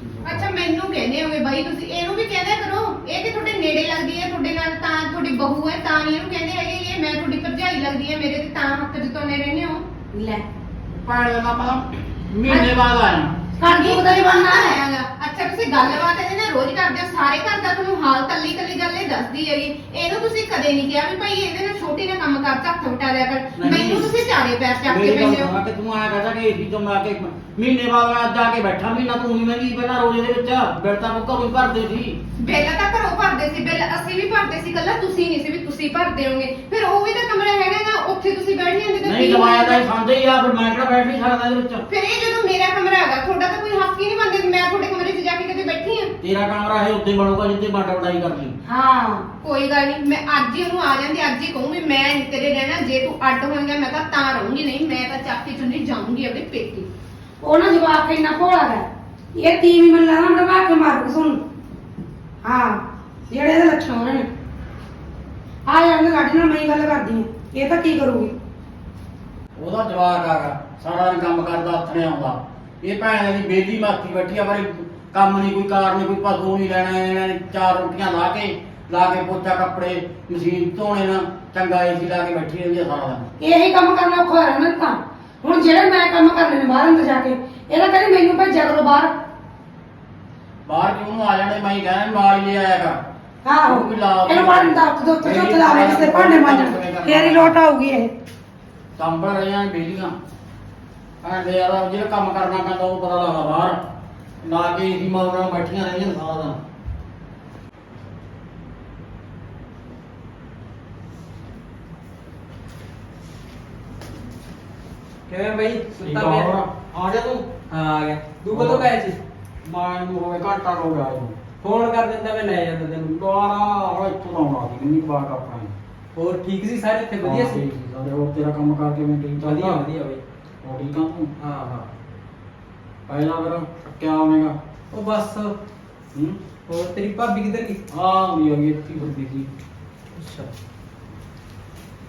ਕੀ ਹੋ ਅੱਛਾ ਮੈਨੂੰ ਕਹਿੰਦੇ ਹੋਗੇ ਬਾਈ ਤੁਸੀਂ ਇਹਨੂੰ ਵੀ ਕਹਿੰਦਾ ਕਰੋ। ਇਹ ਕਿ ਤੁਹਾਡੇ ਨੇੜੇ ਲੱਗਦੀ ਹੈ ਤੁਹਾਡੇ ਨਾਲ ਤਾਂ ਤੁਹਾਡੀ ਬਹੂ ਹੈ ਤਾਂ ਨਹੀਂ ਇਹਨੂੰ ਕਹਿੰਦੇ ਹੈਗੇ ਇਹ ਮੈਂ ਤੁਹਾਡੀ ਭਰਜਾਈ ਲੱਗਦੀ ਹੈ ਮੇਰੇ ਤੇ ਤਾਂ ਹੱਕ ਜਤਾਉਂਦੇ ਰਹਿੰਦੇ ਹੋ ਲੈ। ਪਾਣੀ ਦਾ ਮਾਮਾ ਮਹੀਨੇ ਬਾਅਦ ਆਇਆ। ਦੀ ਉਹਦਾ ਹੀ ਬਣਨਾ ਹੈ ਹੈਗਾ। ਅੱਛਾ ਤੁਸੀਂ ਗੱਲਬਾਤ ਇਹਦੇ ਨਾਲ ਰੋਜ਼ ਕਰਦੇ ਹੋ? ਸਾਰੇ ਘਰ ਦਾ ਤੁਹਾਨੂੰ ਹਾਲ ਕੱਲੀ ਕੱਲੀ ਗੱਲ ਇਹ ਦੱਸਦੀ ਹੈਗੀ। ਇਹਨੂੰ ਤੁਸੀਂ ਕਦੇ ਨਹੀਂ ਕਿਹਾ ਵੀ ਭਾਈ ਇਹਦੇ ਨਾਲ ਛੋਟੀ ਨਾਲ ਕੰਮ ਕਰ ਝੱਕ ਵਟਾ ਦਿਆ ਕਰ। ਨਹੀਂ। ਮੈਨੂੰ ਤੁਸੀਂ ਚਾਰੇ ਪੈਰ ਚੱਕ ਕੇ ਮੇਰੀ ਗੱਲ ਪੈਂਦੇ ਹੋ। ਸੁਣਾ ਕਿ ਤੂੰ ਆਇਆ ਕਹਦਾ ਕਿ ਏਸੀ ਤੋਂ ਮੈਂ ਕੇ ਮਹੀਨੇ ਬਾਅਦ ਮੈਂ ਅੱਜ ਆ ਕੇ ਬੈਠਾ ਮਹੀਨਾ ਤੂੰ ਨਹੀਂ ਮਹਿੰਗੀ ਪਹਿਲਾਂ ਰੋਜ਼ੇ ਦੇ ਵਿੱਚ ਬਿਲ ਤਾਂ ਉਹ ਘਰੋਂ ਹੀ ਭਰਦੇ ਸੀ। ਬਿੱਲ ਤਾਂ ਘਰੋਂ ਭਰਦੇ ਸੀ ਬਿੱਲ ਅਸੀਂ ਵੀ ਭਰਦੇ ਸੀ ਕੱਲਾ ਤੁਸੀਂ ਨਹੀਂ ਸੀ ਵੀ ਤੁਸੀਂ ਭਰਦੇ ਹੋਗੇ। ਫਿਰ ਉਹ ਵੀ ਤਾਂ ਕਮਰਾ ਹੈਗਾ ਨਾ ਉੱਥੇ ਤੁਸੀਂ ਬੈਠ ਜਾਂਦੇ ਤਾਂ ਨਹੀਂ ਕੀ ਦਵਾਇਆ ਤਾਂ? ਇਹ ਖਾਂਦੇ ਹੀ ਆ ਫਿਰ ਮੈਂ ਕਿਹੜਾ ਬੈਠ ਨਹੀਂ ਸਕਦਾ ਇਹਦੇ ਵਿੱਚ? ਫਿਰ ਇਹ ਜਦੋਂ ਮੇਰਾ ਕਮਰਾ ਹੈਗਾ ਤੁਹਾਡਾ ਤਾਂ ਕੋਈ ਹੱਕ ਹੀ ਨਹੀਂ ਬਣਦਾ ਮੈਂ ਤੁਹਾਡੇ ਕਮਰੇ 'ਚ ਜਾ ਕੇ ਕਦੇ ਬੈਠੀ ਆ। ਤੇਰਾ ਕਮਰਾ ਹੈ ਉੱਤੇ ਬਣੂਗਾ ਜਿੱਤੇ ਬਾਟਾ ਵਡਾਈ ਕਰਨੀ। ਹਾਂ। ਕੋਈ ਗੱਲ ਨਹੀਂ ਮੈਂ ਅੱਜ ਹੀ ਉਹਨੂੰ ਆ ਜਾਂਦੀ ਅੱਜ ਹੀ ਕਹੂੰਗੀ ਮੈਂ ਨਹੀਂ ਤੇਰੇ ਰਹਿਣਾ ਜੇ ਤੂੰ ਅੱਡ ਹੋਏਗਾ ਮੈਂ ਤਾਂ ਤਾਂ ਰਹੂੰਗੀ ਨਹੀਂ ਮੈਂ ਤਾਂ ਚੱਕ ਚੁੰਨੀ ਜਾਊਂਗੀ ਆਪਣੇ ਪੇਕੇ। ਉਹ ਨਾ ਜਵਾਬ ਇੰਨਾ ਭੋਲਾ ਹੈ ਇਹ ਤੀਵੀਂ ਮੈਨੂੰ ਲੱਗਦਾ ਦਬਾ ਕੇ ਮਾਰੂ ਸੁਣ ਹਾਂ ਜਿਹੜੇ ਦੇ ਲੱਛਣ ਉਹਨਾਂ ਨੇ। ਆ ਜਾਂਦੇ ਲਾਡੀ ਨਾਲ ਮੈਂ ਹੀ ਗੱਲ ਕਰਦੀ ਆ ਇਹ ਤਾਂ ਕੀ ਕਰੂਗੀ? ਉਹਦਾ ਜਵਾਕ ਆਗਾ ਸਾਰਾ ਦਿਨ ਕੰਮ ਕਰਦਾ ਹੱਥ ਨੇ ਆਉਂਦਾ। ਇਹ ਭੈਣ ਦੀ ਬੇਲੀ ਮਾਤੀ ਬੈਠੀ ਆ ਬਾਰੇ ਕੰਮ ਨਹੀਂ ਕੋਈ ਕਾਰ ਨਹੀਂ ਕੋਈ ਪਸ਼ੂ ਨਹੀਂ ਲੈਣਾ ਇਹਨਾਂ ਨੇ ਚਾਰ ਰੋਟੀਆਂ ਲਾ ਕੇ ਲਾ ਕੇ ਪੋਚਾ ਕੱਪੜੇ ਮਸ਼ੀਨ ਧੋਣੇ ਨਾ ਚੰਗਾ ਏਸੀ ਲਾ ਕੇ ਬੈਠੀ ਰਹਿੰਦੀ ਆ ਸਾਰਾ ਦਿਨ। ਇਹੀ ਕੰਮ ਕਰਨਾ ਔਖਾ ਹੈ ਨਾ ਤਾਂ। ਹੁਣ ਜਿਹੜੇ ਮੈਂ ਕੰਮ ਕਰਨੇ ਨੇ ਬਾਹਰ ਅੰਦਰ ਜਾ ਕੇ ਇਹਦਾ ਕਹਿੰਦੇ ਮੈਨੂੰ ਭੇਜਿਆ ਕਰੋ ਬਾਹਰ। ਬਾਹਰ ਕਿਉਂ ਨੂੰ ਆ ਜਾਣੇ ਮੈਂ ਹੀ ਕਹਿਣਾ ਨਾਲ ਹੀ ਲੈ ਆਏਗਾ ਆਹੋ। ਵੀ ਲਾ ਇਹਨੂੰ ਬਾਹਰ ਦਾ ਦੋ ਉੱਤੇ ਚੁੱਤ ਲਾ ਲੈ ਤੇ ਭਾਂਡੇ ਮਾਂਜਣ। ਫੇਰ ਹੀ ਲੋਟ ਆਊਗੀ ਇਹ। ਸੰਭਲ ਰਹੀਆਂ ਬੇਲੀਆਂ। ਆਂਦੇ ਯਾਰ ਜਿਹੜਾ ਕੰਮ ਕਰਨਾ ਪੈਂਦਾ ਉਹ ਪਤਾ ਲੱਗਦਾ ਬਾਹਰ। ਲਾ ਕੇ ਏਸੀ ਮਾਰਨਾ ਬੈਠੀਆਂ ਰਹਿੰਦੀਆਂ ਸਾਰਾ ਦਿਨ। ਕਿਵੇਂ ਬਈ? ਠੀਕ ਸੁੱਤਾ ਆ ਪਿਆ? ਹੋਰ? ਆ ਜਾ ਤੂੰ। ਹਾਂ ਆ ਗਿਆ। ਤੂੰ ਕਦੋਂ ਗਏ ਸੀ? ਮੈਂ ਨੂੰ ਹੋਵੇ ਘੰਟਾ ਹੋ ਗਿਆ ਇਹਨੂੰ ਫੋਨ ਕਰ ਦਿੰਦਾ ਮੈਂ ਲੈ ਜਾਂਦਾ ਤੈਨੂੰ। ਦੁਆਰਾ ਉਹ ਇੱਥੋਂ ਦਾ ਆਉਣਾ ਸੀ ਕਿੰਨੀ ਬਾਤ ਆਪਣਾ। ਹੋਰ ਠੀਕ ਸੀ ਸਾਰੇ ਇੱਥੇ? ਵਧੀਆ ਸੀ? ਠੀਕ ਸਾਰੇ। ਹੋਰ ਤੇਰਾ ਕੰਮ ਕਰਕੇ ਮੈਂ ਠੀਕ ਚੱਲਦਾ ਵਧੀਆ ਵਧੀਆ ਬਈ। ਹੋਰ ਠੀਕ ਆ ਤੂੰ? ਹਾਂ ਹਾਂ। ਪਹਿਲਾਂ ਫਿਰ ਕਿਆ ਆਵੇਂਗਾ ਉਹ ਬਸ। ਹੂੰ? ਹੋਰ ਤੇਰੀ ਭਾਬੀ ਕਿੱਧਰ ਗਈ? ਹਾਂ ਵੀ ਅਗੀ ਇੱਥੇ ਫਿਰਦੀ ਸੀ। ਅੱਛਾ।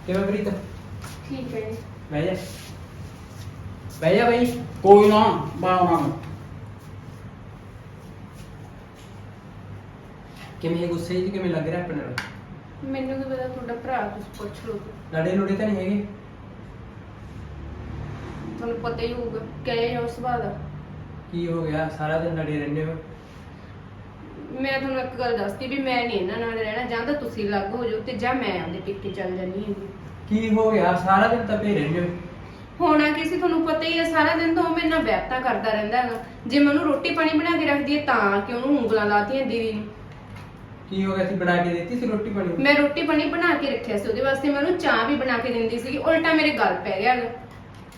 ਕਿਵੇਂ ਪ੍ਰੀਤ? ਠੀਕ ਹੈ ਜੀ। ਬਹਿ ਜਾ। ਬਹਿ ਜਾ ਬਈ ਕੋਈ ਨਾ ਬਾਉਣਾ ਕਿਵੇਂ ਗੁੱਸੇ 'ਚ ਕਿਵੇਂ ਲੱਗ ਰਿਹਾ ਆਪਣੇ ਨਾਲ? ਮੈਨੂੰ ਕੀ ਪਤਾ ਤੁਹਾਡਾ ਭਰਾ ਕੁਝ ਪੁੱਛ ਲਓ ਲੜੇ ਲੁੜੇ ਤਾਂ ਨਹੀਂ ਹੈਗੇ। ਤੁਹਾਨੂੰ ਪਤਾ ਹੀ ਹੋਊਗਾ ਕਿਹੜੇ ਹੋ ਸੁਭਾਅ ਦਾ ਕੀ ਹੋ ਗਿਆ? ਸਾਰਾ ਦਿਨ ਲੜੇ ਰਹਿੰਦੇ ਹੋ? ਮੈਂ ਤੁਹਾਨੂੰ ਇੱਕ ਗੱਲ ਦੱਸਦੀ ਵੀ ਮੈਂ ਨਹੀਂ ਇਹਨਾਂ ਨਾਲ ਰਹਿਣਾ ਜਾਂ ਤਾਂ ਤੁਸੀਂ ਅਲੱਗ ਹੋ ਜਾਓ ਤੇ ਜਾਂ ਮੈਂ ਆਪਦੇ ਟਿੱਕੇ ਚੱਲ ਜਾਣੀ ਹੈਗੀ ਕੀ ਹੋ ਗਿਆ? ਸਾਰਾ ਦਿਨ ਤਾਂ ਪਏ ਰਹਿੰਦੇ ਹੋ। ਹੋਣਾ ਕੀ ਸੀ ਤੁਹਾਨੂੰ ਪਤਾ ਹੀ ਹੈ ਸਾਰਾ ਦਿਨ ਤਾਂ ਉਹ ਮੇਰੇ ਨਾਲ ਵਿਆਹਤਾ ਕਰਦਾ ਰਹਿੰਦਾ ਹੈਗਾ। ਜੇ ਮੈਂ ਉਹਨੂੰ ਰੋਟੀ ਪਾਣੀ ਬਣਾ ਕੇ ਰੱਖਦੀ ਹੈ ਤਾਂ ਕਿ ਉਹਨੂੰ ਉਂਗਲਾਂ ਲਾਤੀਆਂ ਦੀਦੀ ਨੂੰ। ਕੀ ਹੋ ਗਿਆ ਸੀ ਬਣਾ ਕੇ ਦਿੱਤੀ ਸੀ ਰੋਟੀ ਪਾਣੀ? ਮੈਂ ਰੋਟੀ ਪਾਣੀ ਬਣਾ ਕੇ ਰੱਖਿਆ ਸੀ ਉਹਦੇ ਵਾਸਤੇ ਮੈਂ ਉਹਨੂੰ ਚਾਹ ਵੀ ਬਣਾ ਕੇ ਦਿੰਦੀ ਸੀ ਉਲਟਾ ਮੇਰੇ ਗਲ ਪੈ ਗਿਆ ਹੈਗਾ।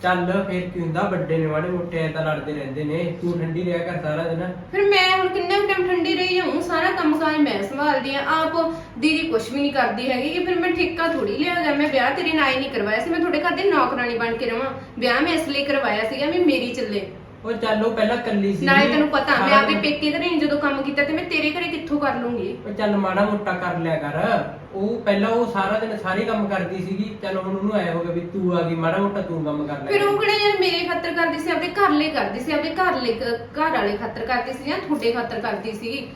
ਚੱਲ ਫੇਰ ਕੀ ਹੁੰਦਾ, ਵੱਡੇ ਨੇ ਮਾੜੇ ਮੋਟੇ ਐ ਤਾਂ ਲੜਦੇ ਰਹਿੰਦੇ ਨੇ, ਤੂੰ ਠੰਡੀ ਰਿਹਾ ਕਰ ਸਾਰਾ ਦਿਨ। ਫਿਰ ਮੈਂ ਹੁਣ ਕਿੰਨੇ ਟਾਈਮ ਠੰਡੀ ਰਹੀ ਹਾਂ ਸਾਰਾ ਕੰਮ ਮੈਂ ਸੰਭਾਲਦੀ ਆ, ਆਪ ਦੀਦੀ ਕੁਛ ਵੀ ਨਹੀਂ ਕਰਦੀ ਹੈਗੀ ਕਿ ਫਿਰ ਮੈਂ ਠੇਕਾ ਥੋੜੀ ਲਿਆ ਗਿਆ ਮੈਂ ਵਿਆਹ ਤੇਰੇ ਨਾਲ ਹੀ ਨਹੀਂ ਕਰਵਾਇਆ ਸੀ, ਮੈਂ ਤੁਹਾਡੇ ਘਰ ਦੇ ਨੌਕਰਾਨੀ ਬਣ ਕੇ ਰਵਾਂ। ਵਿਆਹ ਮੈਂ ਇਸ ਲਈ ਕਰਵਾਇਆ ਸੀਗਾ ਵੀ ਮੇਰੀ ਚੱਲੇ। ਉਹ ਚੱਲ ਉਹ ਪਹਿਲਾਂ ਕੱਲੀ ਸੀ। ਨਾਲੇ ਤੈਨੂੰ ਪਤਾ ਮੈਂ ਦਿਨ- ਪੇਕੇ ਘਰੇ ਨੀ ਜਦੋਂ ਕੰਮ ਕੀਤਾ ਤੇ ਮੈਂ ਤੇਰੇ ਘਰੇ ਕਿੱਥੋਂ ਕਰ ਲੂੰਗੀ? ਉਹ ਚੱਲ ਮਾੜਾ ਮੋਟਾ ਕਰ ਲਿਆ ਕਰ। ਉਹ ਪਹਿਲਾਂ ਉਹ ਸਾਰਾ ਦਿਨ ਸਾਰੇ ਕੰਮ ਕਰਦੀ ਸੀਗੀ। ਚੱਲ ਹੁਣ ਉਹਨੂੰ ਆਇਆ ਹੋਗਾ ਵੀ ਤੂੰ ਆ ਗਈ ਮਾੜਾ ਮੋਟਾ ਤੂੰ ਕੰਮ ਕਰ ਲੈ। ਫਿਰ ਉਹ ਕਿਹੜਾ ਯਾਰ ਮੇਰੇ ਖਾਤਰ ਕਰਦੀ ਸੀ ਆਪਦੇ ਘਰ ਲਈ ਕਰਦੀ ਸੀ ਆਪਦੇ ਘਰ ਲਈ ਘਰ ਵਾਲੇ ਖਾਤਰ ਕਰਦੀ ਸੀ ਜਾਂ ਤੁਹਾਡੇ ਖਾਤਰ ਕਰਦੀ ਸੀ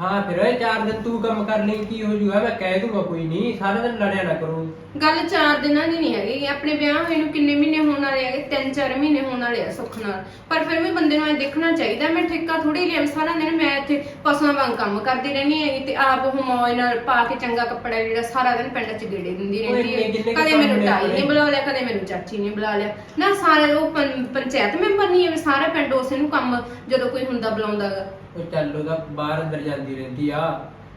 ਹਾਂ ਫਿਰ ਇਹ ਚਾਰ ਦਿਨ ਤੂੰ ਕੰਮ ਕਰ ਲਈ ਕੀ ਹੋ ਜੂਗਾ? ਮੈਂ ਕਹਿ ਦੂੰਗਾ ਕੋਈ ਨਹੀਂ ਸਾਰਾ ਦਿਨ ਲੜਿਆ ਨਾ ਕਰੋ। ਗੱਲ ਚਾਰ ਦਿਨਾਂ ਦੀ ਨਹੀਂ ਹੈਗੀ। ਆਪਣੇ ਵਿਆਹ ਹੋਏ ਨੂੰ ਕਿੰਨੇ ਮਹੀਨੇ ਹੋਣ ਵਾਲੇ ਹੈਗੇ? ਤਿੰਨ ਚਾਰ ਮਹੀਨੇ ਹੋਣ ਵਾਲੇ ਆ ਸੁੱਖ ਨਾਲ। ਪਰ ਫਿਰ ਵੀ ਬੰਦੇ ਨੂੰ ਇਹ ਦੇਖਣਾ ਚਾਹੀਦਾ ਮੈਂ ਠੇਕਾ ਥੋੜੀ ਲਿਆ ਸਾਰਾ ਦਿਨ ਮੈਂ ਇੱਥੇ ਪਸ਼ੂਆਂ ਵਾਂਗ ਕੰਮ ਕਰਦੀ ਰਹਿੰਦੀ ਹੈਗੀ ਤੇ ਆਪ ਉਹ ਮੌਜ ਨਾਲ ਪਾ ਕੇ ਚੰਗਾ ਕੱਪੜਾ ਜਿਹੜਾ ਸਾਰਾ ਦਿਨ ਪਿੰਡ 'ਚ ਗੇੜੇ ਦਿੰਦੀ ਰਹਿੰਦੀ ਹੈ। ਕਦੇ ਮੈਨੂੰ ਆਪਣੇ? ਨੇ ਬੁਲਾ ਲਿਆ ਕਦੇ ਮੈਨੂੰ ਚਾਚੀ ਨੇ ਬੁਲਾ ਲਿਆ। ਨਾ ਸਾਰੇ ਉਹ ਪੰਚਾਇਤ ਮੈਂਬਰ ਨਹੀਂ ਹੈ ਸਾਰਾ ਪਿੰਡ ਉਸੇ ਨੂੰ ਕੰਮ ਜਦੋਂ ਕੋਈ ਹੁੰਦਾ ਬੁਲਾਉਂਦਾਗਾ ਉਹ ਚੱਲ ਉਹਦਾ ਬਾਹਰ ਅੰਦਰ ਜਾਂਦੀ ਰਹਿੰਦੀ ਆ।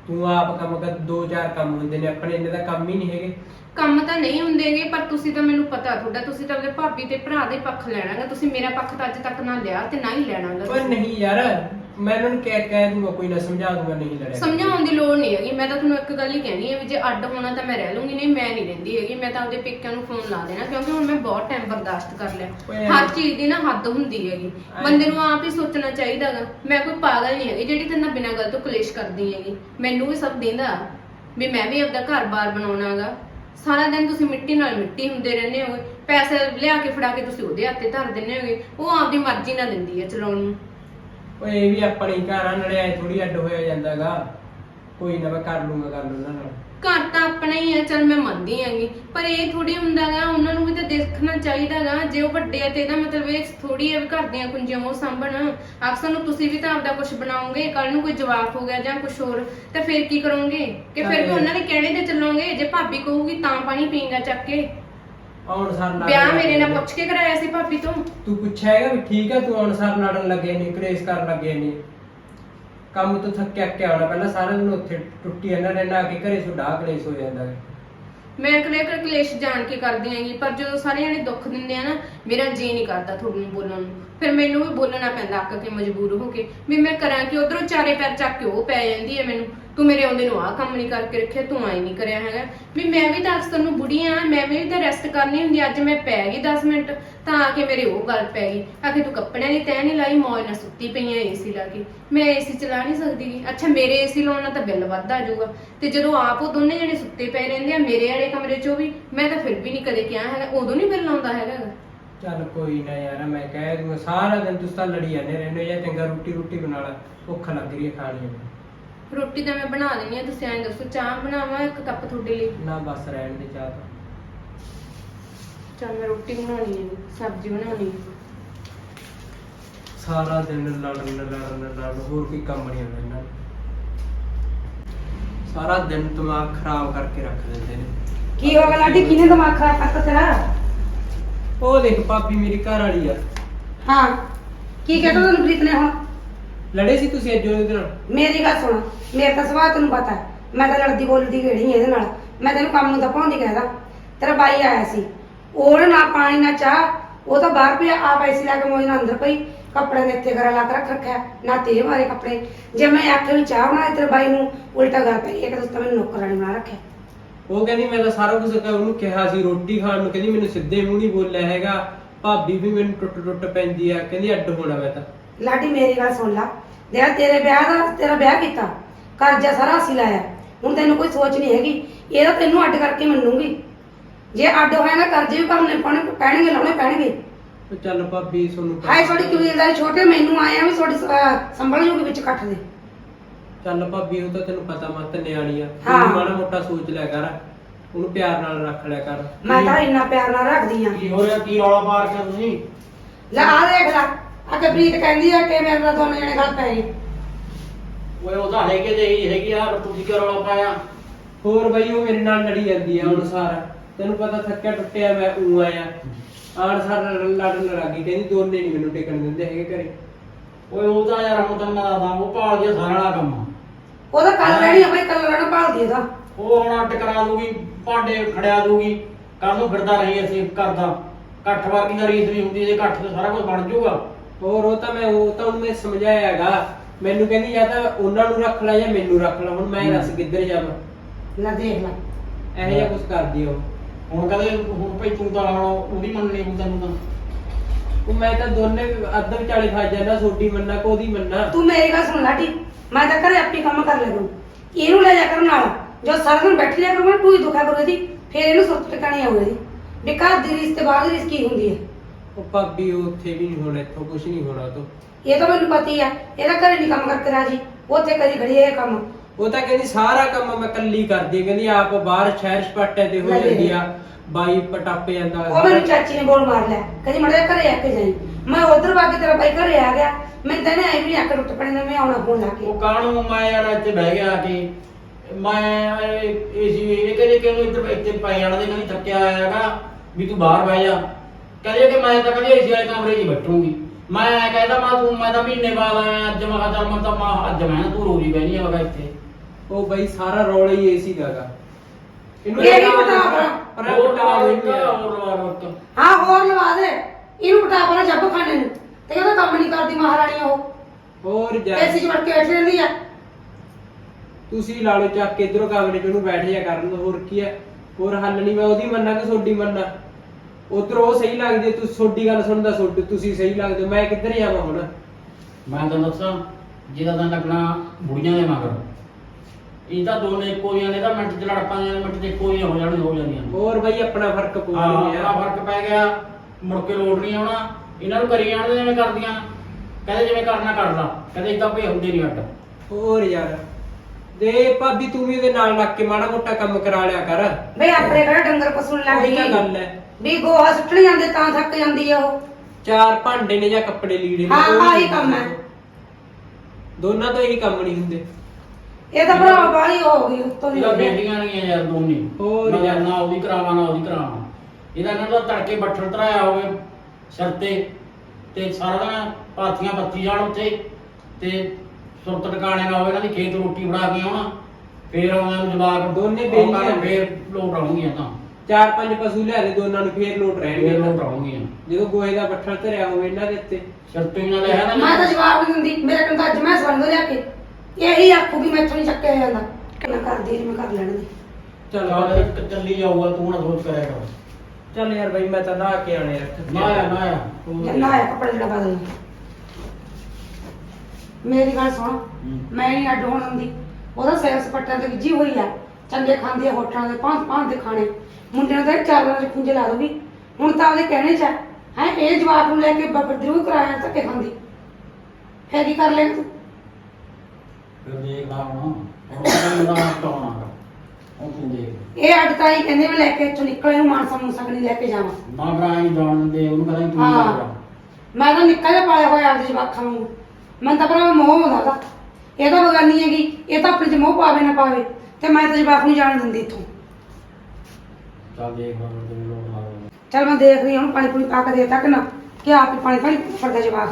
ਤੂੰ ਆਪ ਕੰਮ ਕਰ ਦੋ ਚਾਰ ਕੰਮ ਹੁੰਦੇ ਨੇ ਆਪਣੇ ਇੰਨੇ ਦਾ ਕੰਮ ਹੀ ਨਹੀਂ ਹੈਗੇ। ਕੰਮ ਤਾਂ ਨਹੀਂ ਹੁੰਦੇਗੇ ਪਰ ਤੁਸੀਂ ਤਾਂ ਮੈਨੂੰ ਪਤਾ ਤੁਹਾਡਾ ਤੁਸੀਂ ਤਾਂ ਆਪਣੇ ਭਾਬੀ ਤੇ ਭਰਾ ਦੇ ਪੱਖ ਲੈਣਾਗਾ ਤੁਸੀਂ ਮੇਰਾ ਪੱਖ ਤਾਂ ਅੱਜ ਤੱਕ ਨਾ ਲਿਆ ਤੇ ਨਾ ਹੀ ਲੈਣਾਗਾ। ਓਏ ਨਹੀਂ ਯਾਰ ਮੈਂ ਉਹਨਾਂ ਨੂੰ ਕਹਿ ਕਹਿ ਦੂੰਗਾ ਕੋਈ ਨਾ ਸਮਝਾ ਦੂੰਗਾ ਨਹੀਂ ਲੜਿਆ ਸਮਝਾਉਣ ਦੀ ਲੋੜ ਨਹੀਂ ਹੈਗੀ ਮੈਂ ਤਾਂ ਤੁਹਾਨੂੰ ਇੱਕ ਗੱਲ ਹੀ ਕਹਿਣੀ ਹੈ ਵੀ ਜੇ ਅੱਡ ਹੋਣਾ ਤਾਂ ਮੈਂ ਰਹਿ ਲੂੰਗੀ ਨਹੀਂ ਮੈਂ ਨਹੀਂ ਰਹਿੰਦੀ ਹੈਗੀ ਮੈਂ ਤਾਂ ਆਪਦੇ ਪੇਕਿਆਂ ਨੂੰ ਫੋਨ ਲਾ ਦੇਣਾ ਕਿਉਂਕਿ ਹੁਣ ਮੈਂ ਬਹੁਤ ਟਾਈਮ ਬਰਦਾਸ਼ਤ ਕਰ ਓਏ ਲਿਆ। ਹਰ ਚੀਜ਼ ਦੀ ਨਾ ਹੱਦ ਹੁੰਦੀ ਹੈਗੀ। ਐਂ। ਬੰਦੇ ਨੂੰ ਆਪ ਹੀ ਸੋਚਣਾ ਚਾਹੀਦਾਗਾ। ਮੈਂ ਕੋਈ ਪਾਗਲ ਨਹੀਂ ਹੈਗੀ ਜਿਹੜੀ ਤੇਰੇ ਨਾਲ ਬਿਨਾਂ ਗੱਲ ਤੋਂ ਕਲੇਸ਼ ਕਰਦੀ ਹੈਗੀ। ਮੈਨੂੰ ਵੀ ਸਭ ਦਿੰਦਾ ਵੀ ਮੈਂ ਵੀ ਆਪਦਾ ਘਰ-ਬਾਰ ਬਣਾਉਣਾਗਾ। ਸਾਰਾ ਦਿਨ ਤੁਸੀਂ ਮਿੱਟੀ ਨਾਲ ਮਿੱਟੀ ਹੁੰਦੇ ਰਹਿੰਦੇ ਹੋਗੇ। ਪੈਸੇ ਲਿਆ ਕੇ ਫੜਾ ਕੇ ਤੁਸੀਂ ਉਹਦੇ ਹੱਥੇ ਧਰ ਦਿੰਦੇ ਹੋਗੇ। ਉਹ ਆਪਦੀ ਮਰਜ਼ੀ ਨਾਲ ਦਿੰਦੀ ਹੈ ਚਲਾਉਣ ਨੂੰ। ਓਏ ਇਹ ਵੀ ਆਪਣੀ ਘਰ ਆ ਐ ਥੋੜੀ ਅੱਡ ਹੋਇਆ ਜਾਂਦਾਗਾ। ਕੋਈ ਨਾ ਮੈਂ ਕਰ ਲੂੰਗਾ ਗੱਲ ਉਹਨਾਂ ਨਾਲ। ਘਰ ਤਾਂ ਆਪਣਾ ਹੀ ਹੈ ਚਲ ਮੈਂ ਮੰਨਦੀ ਆਂਗੀ ਪਰ ਇਹ ਥੋੜੀ ਹੁੰਦਾਗਾ ਉਹਨਾਂ ਨੂੰ ਵੀ ਤਾਂ ਦੇਖਣਾ ਚਾਹੀਦਾਗਾ। ਜੇ ਉਹ ਵੱਡੇ ਆ ਤੇ ਇਹਦਾ ਮਤਲਬ ਇਹ ਥੋੜੀ ਹੈ ਵੀ ਘਰ ਦੀਆਂ ਕੁੰਜੀਆਂ ਉਹ ਸਾਂਭਣ। ਅਕਸਰ ਨੂੰ ਤੁਸੀਂ ਵੀ ਤਾਂ ਆਪਦਾ ਕੁਝ ਬਣਾਓਗੇ ਕੱਲ ਨੂੰ ਕੋਈ ਜਵਾਬ ਹੋ ਗਿਆ ਜਾਂ ਕੁਝ ਹੋਰ ਤਾਂ ਫਿਰ ਕੀ ਕਰੋਗੇ? ਕਿ ਫਿਰ ਵੀ ਉਹਨਾਂ ਦੇ ਕਹਿਣੇ ਤੇ ਚੱਲੋਗੇ। ਜੇ ਭਾਬੀ ਕਹੂਗੀ ਤਾਂ ਪਾਣੀ ਪੀਂਗਾ ਚੱਕ ਕੇ। ਆਉਣ ਸਾਰ ਲੜ ਵਿਆਹ ਮੇਰੇ ਨਾਲ ਜਾਂਦੇ। ਪੁੱਛ ਕੇ ਕਰਾਇਆ ਸੀ ਭਾਬੀ ਤੋਂ? ਤੂੰ ਪੁੱਛਿਆ ਹੈਗਾ ਵੀ ਠੀਕ ਆ ਤੂੰ ਆਉਣ ਸਾਰ ਲੜਨ ਲੱਗੇ ਨਹੀਂ ਕਲੇਸ਼ ਕਰਨ ਲੱਗੇ ਨਹੀਂ ਕੰਮ ਤੋਂ ਥੱਕਿਆ ਕੇ ਆਉਣਾ ਪਹਿਲਾਂ ਸਾਰਾ ਦਿਨ ਉੱਥੇ ਟੁੱਟੀ ਇਹਨਾਂ ਨੇ ਨਾ ਕੇ ਘਰੇ ਸੁਡਾ ਕਲੇਸ਼ ਹੋ ਜਾਂਦਾ। ਹੈ ਮੈਂ ਕਲੇ ਕਲੇਸ਼ ਜਾਣ ਕੇ ਕਰਦੀ ਆਂਗੀ ਪਰ ਜਦੋਂ ਸਾਰੇ ਜਣੇ ਦੁੱਖ ਦਿੰਦੇ ਆ ਨਾ ਮੇਰਾ ਜੀ ਨਹੀਂ ਕਰਦਾ ਤੁਹਾਨੂੰ ਬੋਲਣ ਨੂੰ। ਫਿਰ ਮੈਨੂੰ ਵੀ ਬੋਲਣਾ ਪੈਂਦਾ ਅੱਕ ਕੇ ਮਜਬੂਰ ਹੋ ਕੇ ਵੀ ਮੈਂ ਕਰਾਂ ਕਿ ਉਧਰੋਂ ਚਾਰੇ ਪੈਰ ਚੱਕ ਕੇ ਉਹ ਪੈ ਜਾਂਦੀ ਹੈ ਮੈਨੂੰ। ਤੂੰ ਮੇਰੇ ਆਉਂਦੇ ਨੂੰ ਆਹ ਕੰਮ ਨਹੀਂ ਕਰਕੇ ਰੱਖਿਆ, ਤੂੰ ਆਈ ਨਹੀਂ ਕਰਿਆ ਹੈਗਾ। ਵੀ ਮੈਂ ਵੀ ਤਾਂ ਅਕਸਰ ਨੂੰ ਬੁੜੀ ਆ, ਮੈਂ ਵੀ ਤਾਂ ਰੈਸਟ ਕਰਨੀ ਹੁੰਦੀ ਅੱਜ ਮੈਂ ਪੈ ਗਈ 10 ਮਿੰਟ, ਤਾਂ ਆ ਕੇ ਮੇਰੇ ਉਹ ਗੱਲ ਪੈ ਗਈ। ਆ ਤੂੰ ਕੱਪੜਿਆਂ ਦੀ ਤੈਅ ਨਹੀਂ ਲਾਈ, ਮੌਜ ਨਾਲ ਸੁੱਤੀ ਪਈ ਆ ਏਸੀ ਲਾ ਕੇ। ਮੈਂ ਏਸੀ ਚਲਾ ਨਹੀਂ ਸਕਦੀ। ਗੀ। ਅੱਛਾ, ਮੇਰੇ ਏਸੀ ਲਾਉਣ ਨਾਲ ਤਾਂ ਬਿੱਲ ਵੱਧ ਆ ਜਾਊਗਾ। ਤੇ ਜਦੋਂ ਆਪ ਉਹ ਦੋਨੇ ਜਣੇ ਸੁੱਤੇ ਪਏ ਰਹਿੰਦੇ ਆ, ਮੇਰੇ ਵਾਲੇ ਕਮਰੇ 'ਚੋਂ ਵੀ, ਮੈਂ ਤਾਂ ਫਿਰ ਵੀ ਨਹੀਂ ਕਦੇ ਕਿਹਾ ਹੈਗਾ, ਉਦੋਂ ਨਹੀਂ ਬਿੱਲ ਆਉਂਦਾ ਹੈਗਾ ਗਾ। ਚੱਲ ਕੋਈ ਨਾ ਯਾਰ, ਮੈਂ ਕਹਿ ਦੂੰਗਾ, ਸਾਰਾ ਦਿਨ ਤੁਸੀਂ ਤਾਂ ਲੜੀ ਜਾਂਦੇ ਰਹਿੰਦੇ ਹੋ, ਜਾਂ ਚੰਗਾ ਰੋਟੀ ਰੋਟੀ ਬਣਾ ਲੈ, ਭੁੱਖ ਲੱਗ ਰਹੀ ਹੈ ਖਾਣੀ ਹੈ ਰੋਟੀ ਤਾਂ ਮੈਂ ਬਣਾ ਦੇਣੀ ਆ ਤੁਸੀਂ ਐਂ ਦੱਸੋ ਚਾਹ ਬਣਾਵਾਂ ਇੱਕ ਕੱਪ ਤੁਹਾਡੇ ਲਈ? ਨਾ ਬਸ ਰਹਿਣ ਦੇ ਚਾਹ ਤਾਂ। ਚੱਲ ਮੈਂ ਰੋਟੀ ਬਣਾਉਣੀ ਹੈ ਸਬਜ਼ੀ ਬਣਾਉਣੀ ਹੈ। ਸਾਰਾ ਦਿਨ ਲੜਨ ਲੜਨ ਲੜਨ ਹੋਰ ਕੋਈ ਕੰਮ ਨਹੀਂ ਹੁੰਦਾ ਇਹਨਾਂ ਨੂੰ ਸਾਰਾ ਦਿਨ ਦਿਮਾਗ ਖਰਾਬ ਕਰਕੇ ਰੱਖ ਦਿੰਦੇ ਨੇ। ਕੀ ਹੋ ਗਿਆ ਲਾਡੀ? ਕਿਨੇ ਦਿਮਾਗ ਖਰਾਬ ਕਰਤਾ ਤੇਰਾ? ਉਹ ਦੇਖ ਭਾਬੀ ਮੇਰੀ ਘਰ ਵਾਲੀ ਆ। ਹਾਂ। ਕੀ ਕਹਿੰਦਾ ਤੈਨੂੰ ਪ੍ਰੀਤ ਨੇ ਹੁਣ? ਲੜੇ ਸੀ ਤੁਸੀਂ ਅੱਜ ਉਹਦੇ ਨਾਲ? ਮੇਰੀ ਗੱਲ ਸੁਣ ਮੇਰੇ ਤਾਂ ਸੁਭਾਅ ਤੈਨੂੰ ਪਤਾ ਹੈ। ਮੈਂ ਤਾਂ ਲੜਦੀ ਬੋਲਦੀ ਕਿਹੜੀ ਇਹਦੇ ਨਾਲ? ਮੈਂ ਤੈਨੂੰ ਕੰਮ ਨੂੰ ਤਾਂ ਪਾਉਂਦੀ ਕਹਿੰਦਾ। ਤੇਰਾ ਬਾਈ ਆਇਆ ਸੀ। ਉਹਨੇ ਨਾ ਪਾਣੀ ਨਾ ਚਾਹ ਉਹ ਤਾਂ ਬਾਹਰ ਪਿਆ ਆਪ ਐਸੀ ਲਾ ਕੇ ਮੋਜ ਨਾਲ ਅੰਦਰ ਪਈ। ਕੱਪੜੇ ਦੇ ਇੱਥੇ ਕਰਾ ਲਾ ਕੇ ਰੱਖ ਰੱਖਿਆ ਨਾ ਤੇ ਮਾਰੇ ਕੱਪੜੇ। ਜੇ ਮੈਂ ਆਖਿਆ ਵੀ ਚਾਹ ਬਣਾ ਦੇ ਤੇਰੇ ਬਾਈ ਨੂੰ ਉਲਟਾ ਗੱਲ ਪਈ ਇੱਕ ਤਾਂ ਮੈਨੂੰ ਨੌਕਰਾਨੀ ਬਣਾ ਰੱਖਿਆ। ਉਹ ਕਹਿੰਦੀ ਮੈਂ ਤਾਂ ਸਾਰਾ ਕੁਝ ਉਹਨੂੰ ਕਿਹਾ ਸੀ ਰੋਟੀ ਖਾਣ ਨੂੰ। ਕਹਿੰਦੀ ਮੈਨੂੰ ਸਿੱਧੇ ਮੂੰਹ ਨਹੀਂ ਬੋਲਿਆ ਹੈਗਾ। ਭਾਬੀ ਵੀ ਮੈਨੂੰ ਟੁੱਟ ਟੁੱਟ ਪੈਂਦੀ ਆ। ਕਹਿੰਦੀ ਅੱਡ ਹੋਣਾ ਮੈਂ ਤਾਂ। ਲਾਡੀ ਮੇਰੀ ਗੱਲ ਸੁਣ ਲਾ। ਜਿਹੜਾ ਤੇਰੇ ਵਿਆਹ ਦਾ ਤੇਰਾ ਵਿਆਹ ਕੀਤਾ ਕਰਜ਼ਾ ਸਾਰਾ ਅਸੀਂ ਲਾਇਆ। ਹੁਣ ਤੈਨੂੰ ਕੋਈ ਸੋਚ ਨਹੀਂ ਹੈਗੀ। ਇਹਦਾ ਤੈਨੂੰ ਅੱਡ ਕਰਕੇ ਮੰਨੂਗੀ। ਜੇ ਅੱਡ ਹੋਇਆ ਨਾ ਕਰਜ਼ੇ ਵੀ ਭਰਨੇ ਪਾਉਣੇ ਪੈਣਗੇ ਲਾਉਣੇ ਪੈਣਗੇ। ਉਹ ਚੱਲ ਭਾਬੀ ਤੁਹਾਨੂੰ ਹਾਏ ਤੁਹਾਡੀ ਕਬੀਲਦਾਰੀ ਛੋਟੇ ਮੈਨੂੰ ਆਇਆ ਵੀ ਤੁਹਾਡੀ ਸ- ਸੰਭਲ ਜੂਗੀ ਵਿੱਚ ਕੱਟ ਦੇ। ਚੱਲ ਭਾਬੀ ਉਹ ਤਾਂ ਤੈਨੂੰ ਪਤਾ ਮਤ ਨਿਆਣੀ ਆ। ਹਾਂ। ਤੂੰ ਮਾੜਾ ਮੋਟਾ ਸੋਚ ਲਿਆ ਕਰ। ਉਹਨੂੰ ਪਿਆਰ ਨਾਲ ਰੱਖ ਲਿਆ ਕਰ। ਮੈਂ ਤਾਂ ਇੰਨਾ ਪਿਆਰ ਨਾਲ ਰੱਖਦੀ ਆ। ਕੀ ਹੋ ਰਿਹਾ? ਕੀ ਰੌਲਾ ਪਾ ਰੱਖਿਆ ਤੁਸੀਂ? ਲੈ ਆ ਦੇਖ ਲੈ। ਅੱਗੇ ਪ੍ਰੀਤ ਕਹਿੰਦੀ ਆ ਕਿ ਮੇਰੇ ਨਾਲ ਦੋਨੇ ਜਣੇ ਗੱਲ ਪੈ ਗਏ ਓਏ ਉਹ ਤਾਂ ਹੈਗੇ ਤੇ ਹੀ ਹੈਗੀ ਆ ਤੁਸੀਂ ਕਿਉਂ ਰੌਲਾ ਪਾਇਆ ਹੋਰ ਬਈ ਉਹ ਮੇਰੇ ਨਾਲ ਲੜੀ ਜਾਂਦੀ ਆ ਹੁਣ ਸਾਰਾ ਤੈਨੂੰ ਪਤਾ ਥੱਕਿਆ ਟੁੱਟਿਆ ਮੈਂ ਉਂ ਆਇਆ। ਆਣ ਸਾਰਾ ਲੜਨ ਲੱਗੀ ਕਹਿੰਦੀ ਦੋਨੇ ਨਹੀਂ ਮੈਨੂੰ ਟਿਕਣ ਦਿੰਦੇ ਹੈਗੇ ਘਰੇ। ਓਏ ਉਹ ਤਾਂ ਯਾਰ ਹੁਣ ਤੈਨੂੰ ਮੈਂ ਦੱਸਦਾ ਉਹ ਭਾਲ ਗਿਆ ਸਾਰਾ ਵਾਲਾ ਕੰਮ। ਉਹਦਾ ਕੱਲ ਰਹਿਣੀ ਆ ਬਈ ਕੱਲ ਰਹਿਣਾ ਭਾਲਦੀ ਇਹਦਾ ਉਹ ਹੁਣ ਅੱਡ ਕਰਾ ਦੂਗੀ ਭਾਂਡੇ ਖੜਿਆ ਦੂਗੀ। ਕੱਲ ਨੂੰ ਫਿਰਦਾ ਰਹੀ ਅਸੀਂ ਕਰਦਾ ਇਕੱਠ ਵਰਗੀ ਦਾ ਰੀਸ ਨਹੀਂ ਹੁੰਦੀ ਜੇ ਇਕੱਠ ਤੇ ਸਾਰਾ ਕੁਝ ਬਣ ਜਾਊਗਾ। ਹੋਰ ਉਹ ਤਾਂ ਮੈਂ ਉਹ ਤਾਂ ਉਹਨੂੰ ਮੈਂ ਸਮਝਾਇਆ ਹੈਗਾ। ਮੈਨੂੰ ਕਹਿੰਦੀ ਜਾਂ ਤਾਂ ਉਹਨਾਂ ਨੂੰ ਰੱਖ ਲੈ ਜਾਂ ਮੈਨੂੰ ਰੱਖ ਲੈ। ਹੁਣ ਮੈਂ ਦੱਸ ਕਿੱਧਰ ਜਾਵਾਂ? ਲੈ ਦੇਖ ਲੈ। ਇਹੋ ਜਿਹਾ ਕੁਝ ਕਰਦੀ ਉਹ। ਹੁਣ ਕਹਿੰਦੇ ਹੁਣ ਭਾਈ ਤੂੰ ਤਾਂ ਹੁਣ ਉਹਦੀ ਮੰਨਣੀ ਪਊ ਤੈਨੂੰ ਤਾਂ। ਉਹ ਮੈਂ ਤਾਂ ਦੋਨੇ ਅੱਧ ਵਿਚਾਲੇ ਫਸ ਜਾਂਦਾ ਛੋਟੀ ਮੰਨਾ ਕੋ ਉਹਦੀ ਮੰਨਾ ਤੂੰ ਮੇਰੀ ਗੱਲ ਸੁਣ ਲਾਟੀ ਮੈਂ ਤਾਂ ਘਰੇ ਆਪਣੀ ਕੰਮ ਕਰ ਲਿਆ ਕਰੂੰ। ਇਹਨੂੰ ਲੈ ਜਾ ਕਰ ਨਾਲ। ਜੋ ਸਾਰਾ ਦਿਨ ਬੈਠੀ ਰਿਹਾ ਕਰੂੰ ਤੂੰ ਹੀ ਦੁਖਿਆ ਕਰੂ ਇਹਦੀ। ਫੇਰ ਇਹਨੂੰ ਸੁਰਤ ਟਿਕਾਣੀ ਆਉ ਇਹਦੀ। ਵੀ ਘਰ ਦੀ ਰੀਸ ਤੇ ਬਾਹਰ ਦੀ ਰੀਸ ਕੀ ਹੁੰਦੀ ਹੈ ਉਹ ਭਾਬੀ ਉਹ ਉੱਥੇ ਵੀ ਨਹੀਂ ਹੋਣਾ ਇੱਥੋਂ ਕੁਝ ਨਹੀਂ ਹੋਣਾ ਤੋਂ ਇਹ ਤਾਂ ਮੈਨੂੰ ਪਤਾ ਹੀ ਆ ਇਹਦਾ ਘਰੇ ਨਹੀਂ ਕੰਮ ਕਰਕੇ ਰਾਜੀ ਉੱਥੇ ਕਦੀ ਘੜੀ ਇਹ ਕੰਮ ਉਹ ਤਾਂ ਕਹਿੰਦੀ ਸਾਰਾ ਕੰਮ ਮੈਂ ਕੱਲੀ ਕਰਦੀ। ਕਹਿੰਦੀ ਆਪ ਬਾਹਰ ਸ਼ਹਿਰ ਸਪਾਟਿਆਂ ਤੇ ਹੋ ਲੈ। ਜਾਂਦੀ ਆ ਬਾਈ ਪਟਾਪੇ ਜਾਂਦਾ ਉਹ ਮੈਨੂੰ ਚਾਚੀ ਨੇ ਬੋਲ ਮਾਰ ਲਿਆ ਕਹਿੰਦੀ ਮੜੇ ਘਰੇ ਆ ਕੇ ਜਾਈ ਮੈਂ ਉਧਰ ਵਾ ਕੇ ਤੇਰਾ ਬਾਈ ਘਰੇ ਆ ਗਿਆ ਮੈਂ ਤਾਂ ਨੇ ਐ ਵੀ ਅੱਖ ਟੁੱਟ ਪੜੇ ਨੇ ਮੈਂ ਆਉਣਾ ਫੋਨ ਲਾ ਕੇ ਉਹ ਕਾਹਨੂੰ ਮੈਂ ਯਾਰ ਇੱਥੇ ਬਹਿ ਗਿਆ ਕਿ ਮੈਂ ਏਸੀ ਇਹ ਕਹਿੰਦੇ ਕਿ ਉਹਨੂੰ ਇੱਧਰ ਇੱਥੇ ਪੈ ਜਾਣਾ ਦੇ ਕਹਿੰਦੀ ਥੱਕਿਆ ਆਇਆ ਹੈਗਾ ਵੀ ਤੂੰ ਬਾਹਰ ਬਹਿ ਜਾ ਕਹਿੰਦੇ ਕਿ ਮੈਂ ਤਾਂ ਕਹਿੰਦੀ ਏਸੀ ਵਾਲੇ ਕਮਰੇ 'ਚ ਹੀ ਬੈਠੂੰਗੀ। ਮੈਂ ਕਹਿੰਦਾ ਮੈਂ ਤੂੰ ਮੈਂ ਤਾਂ ਮਹੀਨੇ ਬਾਅਦ ਆਇਆ ਅੱਜ ਮੈਂ ਕਿਹਾ ਚੱਲ ਮੈਂ ਤਾਂ ਮੈਂ ਅੱਜ ਮੈਂ ਤੂੰ ਰੋਜ਼ ਹੀ ਬਹਿਣੀ ਆ ਵਗਾ ਇੱਥੇ। ਉਹ ਬਾਈ ਸਾਰਾ ਰੌਲਾ ਹੀ ਏਸੀ ਦਾਗਾ ਇਹ ਵੀ ਪਤਾ ਪਰ ਲੈਂਦੀ ਆ। ਹੋਰ ਲਵਾ ਵਕਤ ਹਾਂ ਹੋਰ ਲਵਾ ਦੇ। ਇਹਨੂੰ ਬਟਾ ਪਾ ਜੱਬ ਖਾਣੇ ਨੂੰ। ਤੇ ਉਹਦਾ ਕੰਮ ਨਹੀਂ ਕਰਦੀ ਮਹਾਰਾਣੀ ਉਹ। ਹੋਰ ਜਾ। ਐਸੀ ਚ ਵੜ ਕੇ ਬੈਠੀ ਰਹਿੰਦੀ ਆ। ਤੁਸੀਂ ਲਾ ਲਓ ਚੱਕ ਕੇ ਇਧਰੋਂ ਕਮਰੇ ਚ ਉਹਨੂੰ ਬੈਠ ਜਾ ਕਰਨ ਹੋਰ ਕੀ ਹੈ ਹੋਰ ਹੱਲ ਨਹੀਂ ਮੈਂ ਉਹਦੀ ਮੰਨਾਂ ਕਿ ਤੁਹਾਡੀ ਮੰਨਾਂ। ਉਧਰ ਉਹ ਸਹੀ ਲੱਗਦੀ ਹੈ, ਤੁਸੀਂ ਤੁਹਾਡੀ ਗੱਲ ਸੁਣਦਾ ਤੁਹਾਡੀ ਤੁਸੀਂ ਸਹੀ ਲੱਗਦੇ ਹੋ, ਮੈਂ ਕਿੱਧਰ ਜਾਵਾਂ ਹੁਣ? ਮੈਂ ਤਾਂ ਦੱਸਾਂ ਜਿਹਦਾ ਤਾਂ ਲੱਗਣਾ ਬੁੜੀਆਂ ਦੇ ਮਗਰ। ਇਹ ਤਾਂ ਦੋਨੇ ਇੱਕੋ ਜਿਹੀਆਂ ਨੇ ਤਾਂ ਮਿੰਟ ਚ ਲੜ ਨੇ ਮਿੰਟ ਚ ਇੱਕੋ ਜਿਹੀਆਂ ਹੋ ਜਾਣੀ ਹੋ ਜਾਂਦੀਆਂ ਹੋਰ ਬਾਈ ਆਪਣਾ ਫ਼ਰਕ ਪਊ ਹਾਂ ਨਹੀਂ ਬੜਾ ਫ਼ਰਕ ਪੈ ਗਿਆ ਮੁੜ ਕੇ ਲੋੜ ਨਹੀਂ ਆਉਣਾ। ਇਹਨਾਂ ਨੂੰ ਕਰੀ ਜਾਣਦੇ ਜਿਵੇਂ ਕਰਦੀਆਂ ਕਹਿੰਦੇ ਜਿਵੇਂ ਕਰਨਾ ਕਰ ਲਾ ਕਹਿੰਦੇ ਇਦਾਂ ਭਈ ਹੁੰਦੇ ਨਹੀਂ ਅੱਡ। ਹੋਰ ਯਾਰ ਦੇ ਭਾਬੀ ਤੂੰ ਵੀ ਇਹਦੇ ਨਾਲ ਲੱਗ ਕੇ ਮਾੜਾ ਮੋਟਾ ਕੰਮ ਕਰਾ ਲਿਆ ਕਰ। ਬਈ ਆਪਣੇ ਘਰ ਡੰਗਰ ਪਸ਼ੂ ਨੂੰ ਉਹੀ ਤਾਂ ਗੱਲ ਹੈ। ਵੀ ਗੋਹਾ ਸੁੱਟਣ ਜਾਂਦੇ ਤਾਂ ਥੱਕ ਜਾਂਦੀ ਆ ਉਹ। ਚਾਰ ਭਾਂਡੇ ਨੇ ਜਾਂ ਕੱਪੜੇ ਲੀੜੇ ਨੇ ਹਾਂ, ਵੀ ਆਹੀ ਨਹੀਂ ਕੰਮ ਹੈ। ਦੋਨਾਂ ਤੋਂ ਇਹੀ ਕੰਮ ਨਹੀਂ ਹੁੰਦੇ। ਇਹ ਤਾਂ ਭਰਾ ਬਾਲੀ ਹੋ ਗਈ ਉੱਤੋਂ ਦੀ ਇਹਦਾ ਬੇਟੀਆਂ ਨਹੀਂ ਯਾਰ ਦੋਨੇ। ਹੋਰ ਮੈਂ ਯਾਰ। ਨਾ ਉਹਦੀ ਕਰਾਵਾਂ ਨਾ ਉਹਦੀ ਕਰਾਵਾਂ। ਇਹਦਾ ਇਹਨਾਂ ਦਾ ਤੜਕੇ ਬੱਠਲ ਧਰਾਇਆ ਹੋਵੇ ਸਿਰ ਤੇ। ਤੇ ਸਾਰਾ ਦਿਨ ਪਾਥੀਆਂ ਬੱਤੀ ਜਾਣ ਉੱਥੇ। ਤੇ ਸੁਰਤ ਟਿਕਾਣੇ ਨਾ ਹੋਵੇ ਇਹਨਾਂ ਦੀ ਖੇਤ ਰੋਟੀ ਬਣਾ ਕੇ ਆਉਣਾ। ਫੇਰ ਉਹਨਾਂ ਨੂੰ ਜਵਾਕ ਦੋਨੇ ਵਿਹਲੀਆਂ ਨੇ। ਫੇਰ ਲੋਟ ਆਉਣਗੀਆਂ ਤਾਂ। ਚਾਰ ਪੰਜ ਪਸ਼ੂ ਲਿਆ ਦੇ ਦੋਨਾਂ ਨੂੰ ਫੇਰ ਲੋਟ ਰਹਿਣਗੇ ਲੋਟ ਆਉਣਗੀਆਂ। ਜਦੋਂ ਗੋਹੇ ਦਾ ਬੱਠਲ ਧਰਿਆ ਹੋਵੇ ਇਹਨਾਂ ਦੇ ਉੱਤੇ। ਸਿਰ ਤੋਂ ਹੀ ਨਾਲ ਹੈ ਨਾ ਮੈਂ ਤਾਂ ਜਵਾਬ ਨਹੀਂ ਦਿੰਦੀ। ਮੇਰੇ ਤਾਂ ਅੱਜ ਮੈਂ ਸੰਗ ਲਿਆ ਕੇ। ਇਹੀ ਆਖੂਗੀ ਮੈਥੋਂ ਨਹੀਂ ਚੱਕਿਆ ਜਾਂਦਾ। ਕਿੰਨਾ ਕਰਦੀ ਜਿਵੇਂ ਕਰ ਲੈਣ ਦੀ। ਚੱਲ ਚੱਲ ਜਾਊਗਾ ਤੂੰ ਨਾ ਸੋਚ ਕਰਿਆ ਕਰ। ਚੱਲ ਯਾਰ ਬਾਈ ਮੈਂ ਤਾਂ ਨਹਾ ਕੇ ਆਣੇ ਯਾਰ ਨਾ ਆਇਆ ਨਾ ਆਇਆ ਜੰਨਾ ਆਇਆ ਕੱਪੜੇ ਜਿਹੜਾ ਬਦਲ ਮੇਰੀ ਗੱਲ ਸੁਣ। ਮੈਂ ਨਹੀਂ ਅੱਡ ਹੋਣ ਦਿੰਦੀ। ਉਹਦਾ ਸੈਰ ਸਪੱਟਾ ਤੇ ਵਿੱਜੀ ਹੋਈ ਆ। ਚੰਗੇ ਖਾਂਦੀ ਆ ਹੋਟਲਾਂ ਦੇ ਪੰਜ ਪੰਜ ਦੇ ਖਾਣੇ। ਮੁੰਡਿਆਂ ਦਾ ਚਾਰ ਦਿਨਾਂ ਚ ਖੁੰਝੇ ਲਾ ਦੂਗੀ ਹੁਣ ਤਾਂ ਉਹਦੇ ਕਹਿਣੇ ਚ ਹੈ ਇਹ ਜਵਾਬ ਨੂੰ ਲੈ ਕੇ ਬਦਰੂ ਕਰਾਇਆ ਧੱਕੇ ਖਾਂਦੀ। ਫੇਰ ਕੀ ਕਰ ਲੈਣ ਤੂੰ? ਫਿਰ ਦੇਖ ਲਾ ਹੁਣ ਹੁਣ ਤਾਂ ਤੂੰ ਇਹ ਤਾਂ ਹੀ ਕਹਿੰਦੇ ਵੀ ਲੈ ਕੇ ਇੱਥੋਂ ਨਿਕਲ ਇਹਨੂੰ ਮਾਨਸਾ ਮੂਸਾ ਨਹੀਂ ਲੈ ਕੇ ਜਾਵਾਂ। ਨਾ ਬਰਾਈ ਜਾਣ ਦੇ ਉਹਨੂੰ ਕਹਿੰਦਾ ਤੂੰ ਹਾਂ। ਜਾ ਮੈਂ ਤਾਂ ਨਿੱਕਾ ਜਿਹਾ ਪਾਇਆ ਹੋਇਆ ਆਪਦੇ ਜਵਾਕਾਂ ਨੂੰ ਮੈਂ ਤਾਂ ਭਰਾ ਮੋਹ ਹੁੰਦਾ ਤਾਂ। ਇਹ ਤਾਂ ਬਗਾਨੀ ਹੈਗੀ ਇਹ ਤਾਂ ਆਪਣੇ ਚ ਮੋਹ ਪਾਵੇ ਨਾ ਪਾਵੇ ਤੇ ਮੈਂ ਤਾਂ ਜਵਾਕ ਨੂੰ ਜਾਣ ਦਿੰਦੀ ਇੱਥੋਂ। ਚੱਲ ਦੇਖ ਲਾ ਤੇ ਲੋਕ ਲਾ ਚੱਲ ਮੈਂ ਦੇਖ ਰਹੀ ਹਾਂ ਹੁਣ ਪਾਣੀ ਪੂਣੀ ਪਾ ਕੇ ਦੇ ਤੱਕ ਨਾ, ਕਿ ਆਪ ਪਾਣੀ ਪਾਣੀ ਫੜਦਾ ਜਵਾਕ।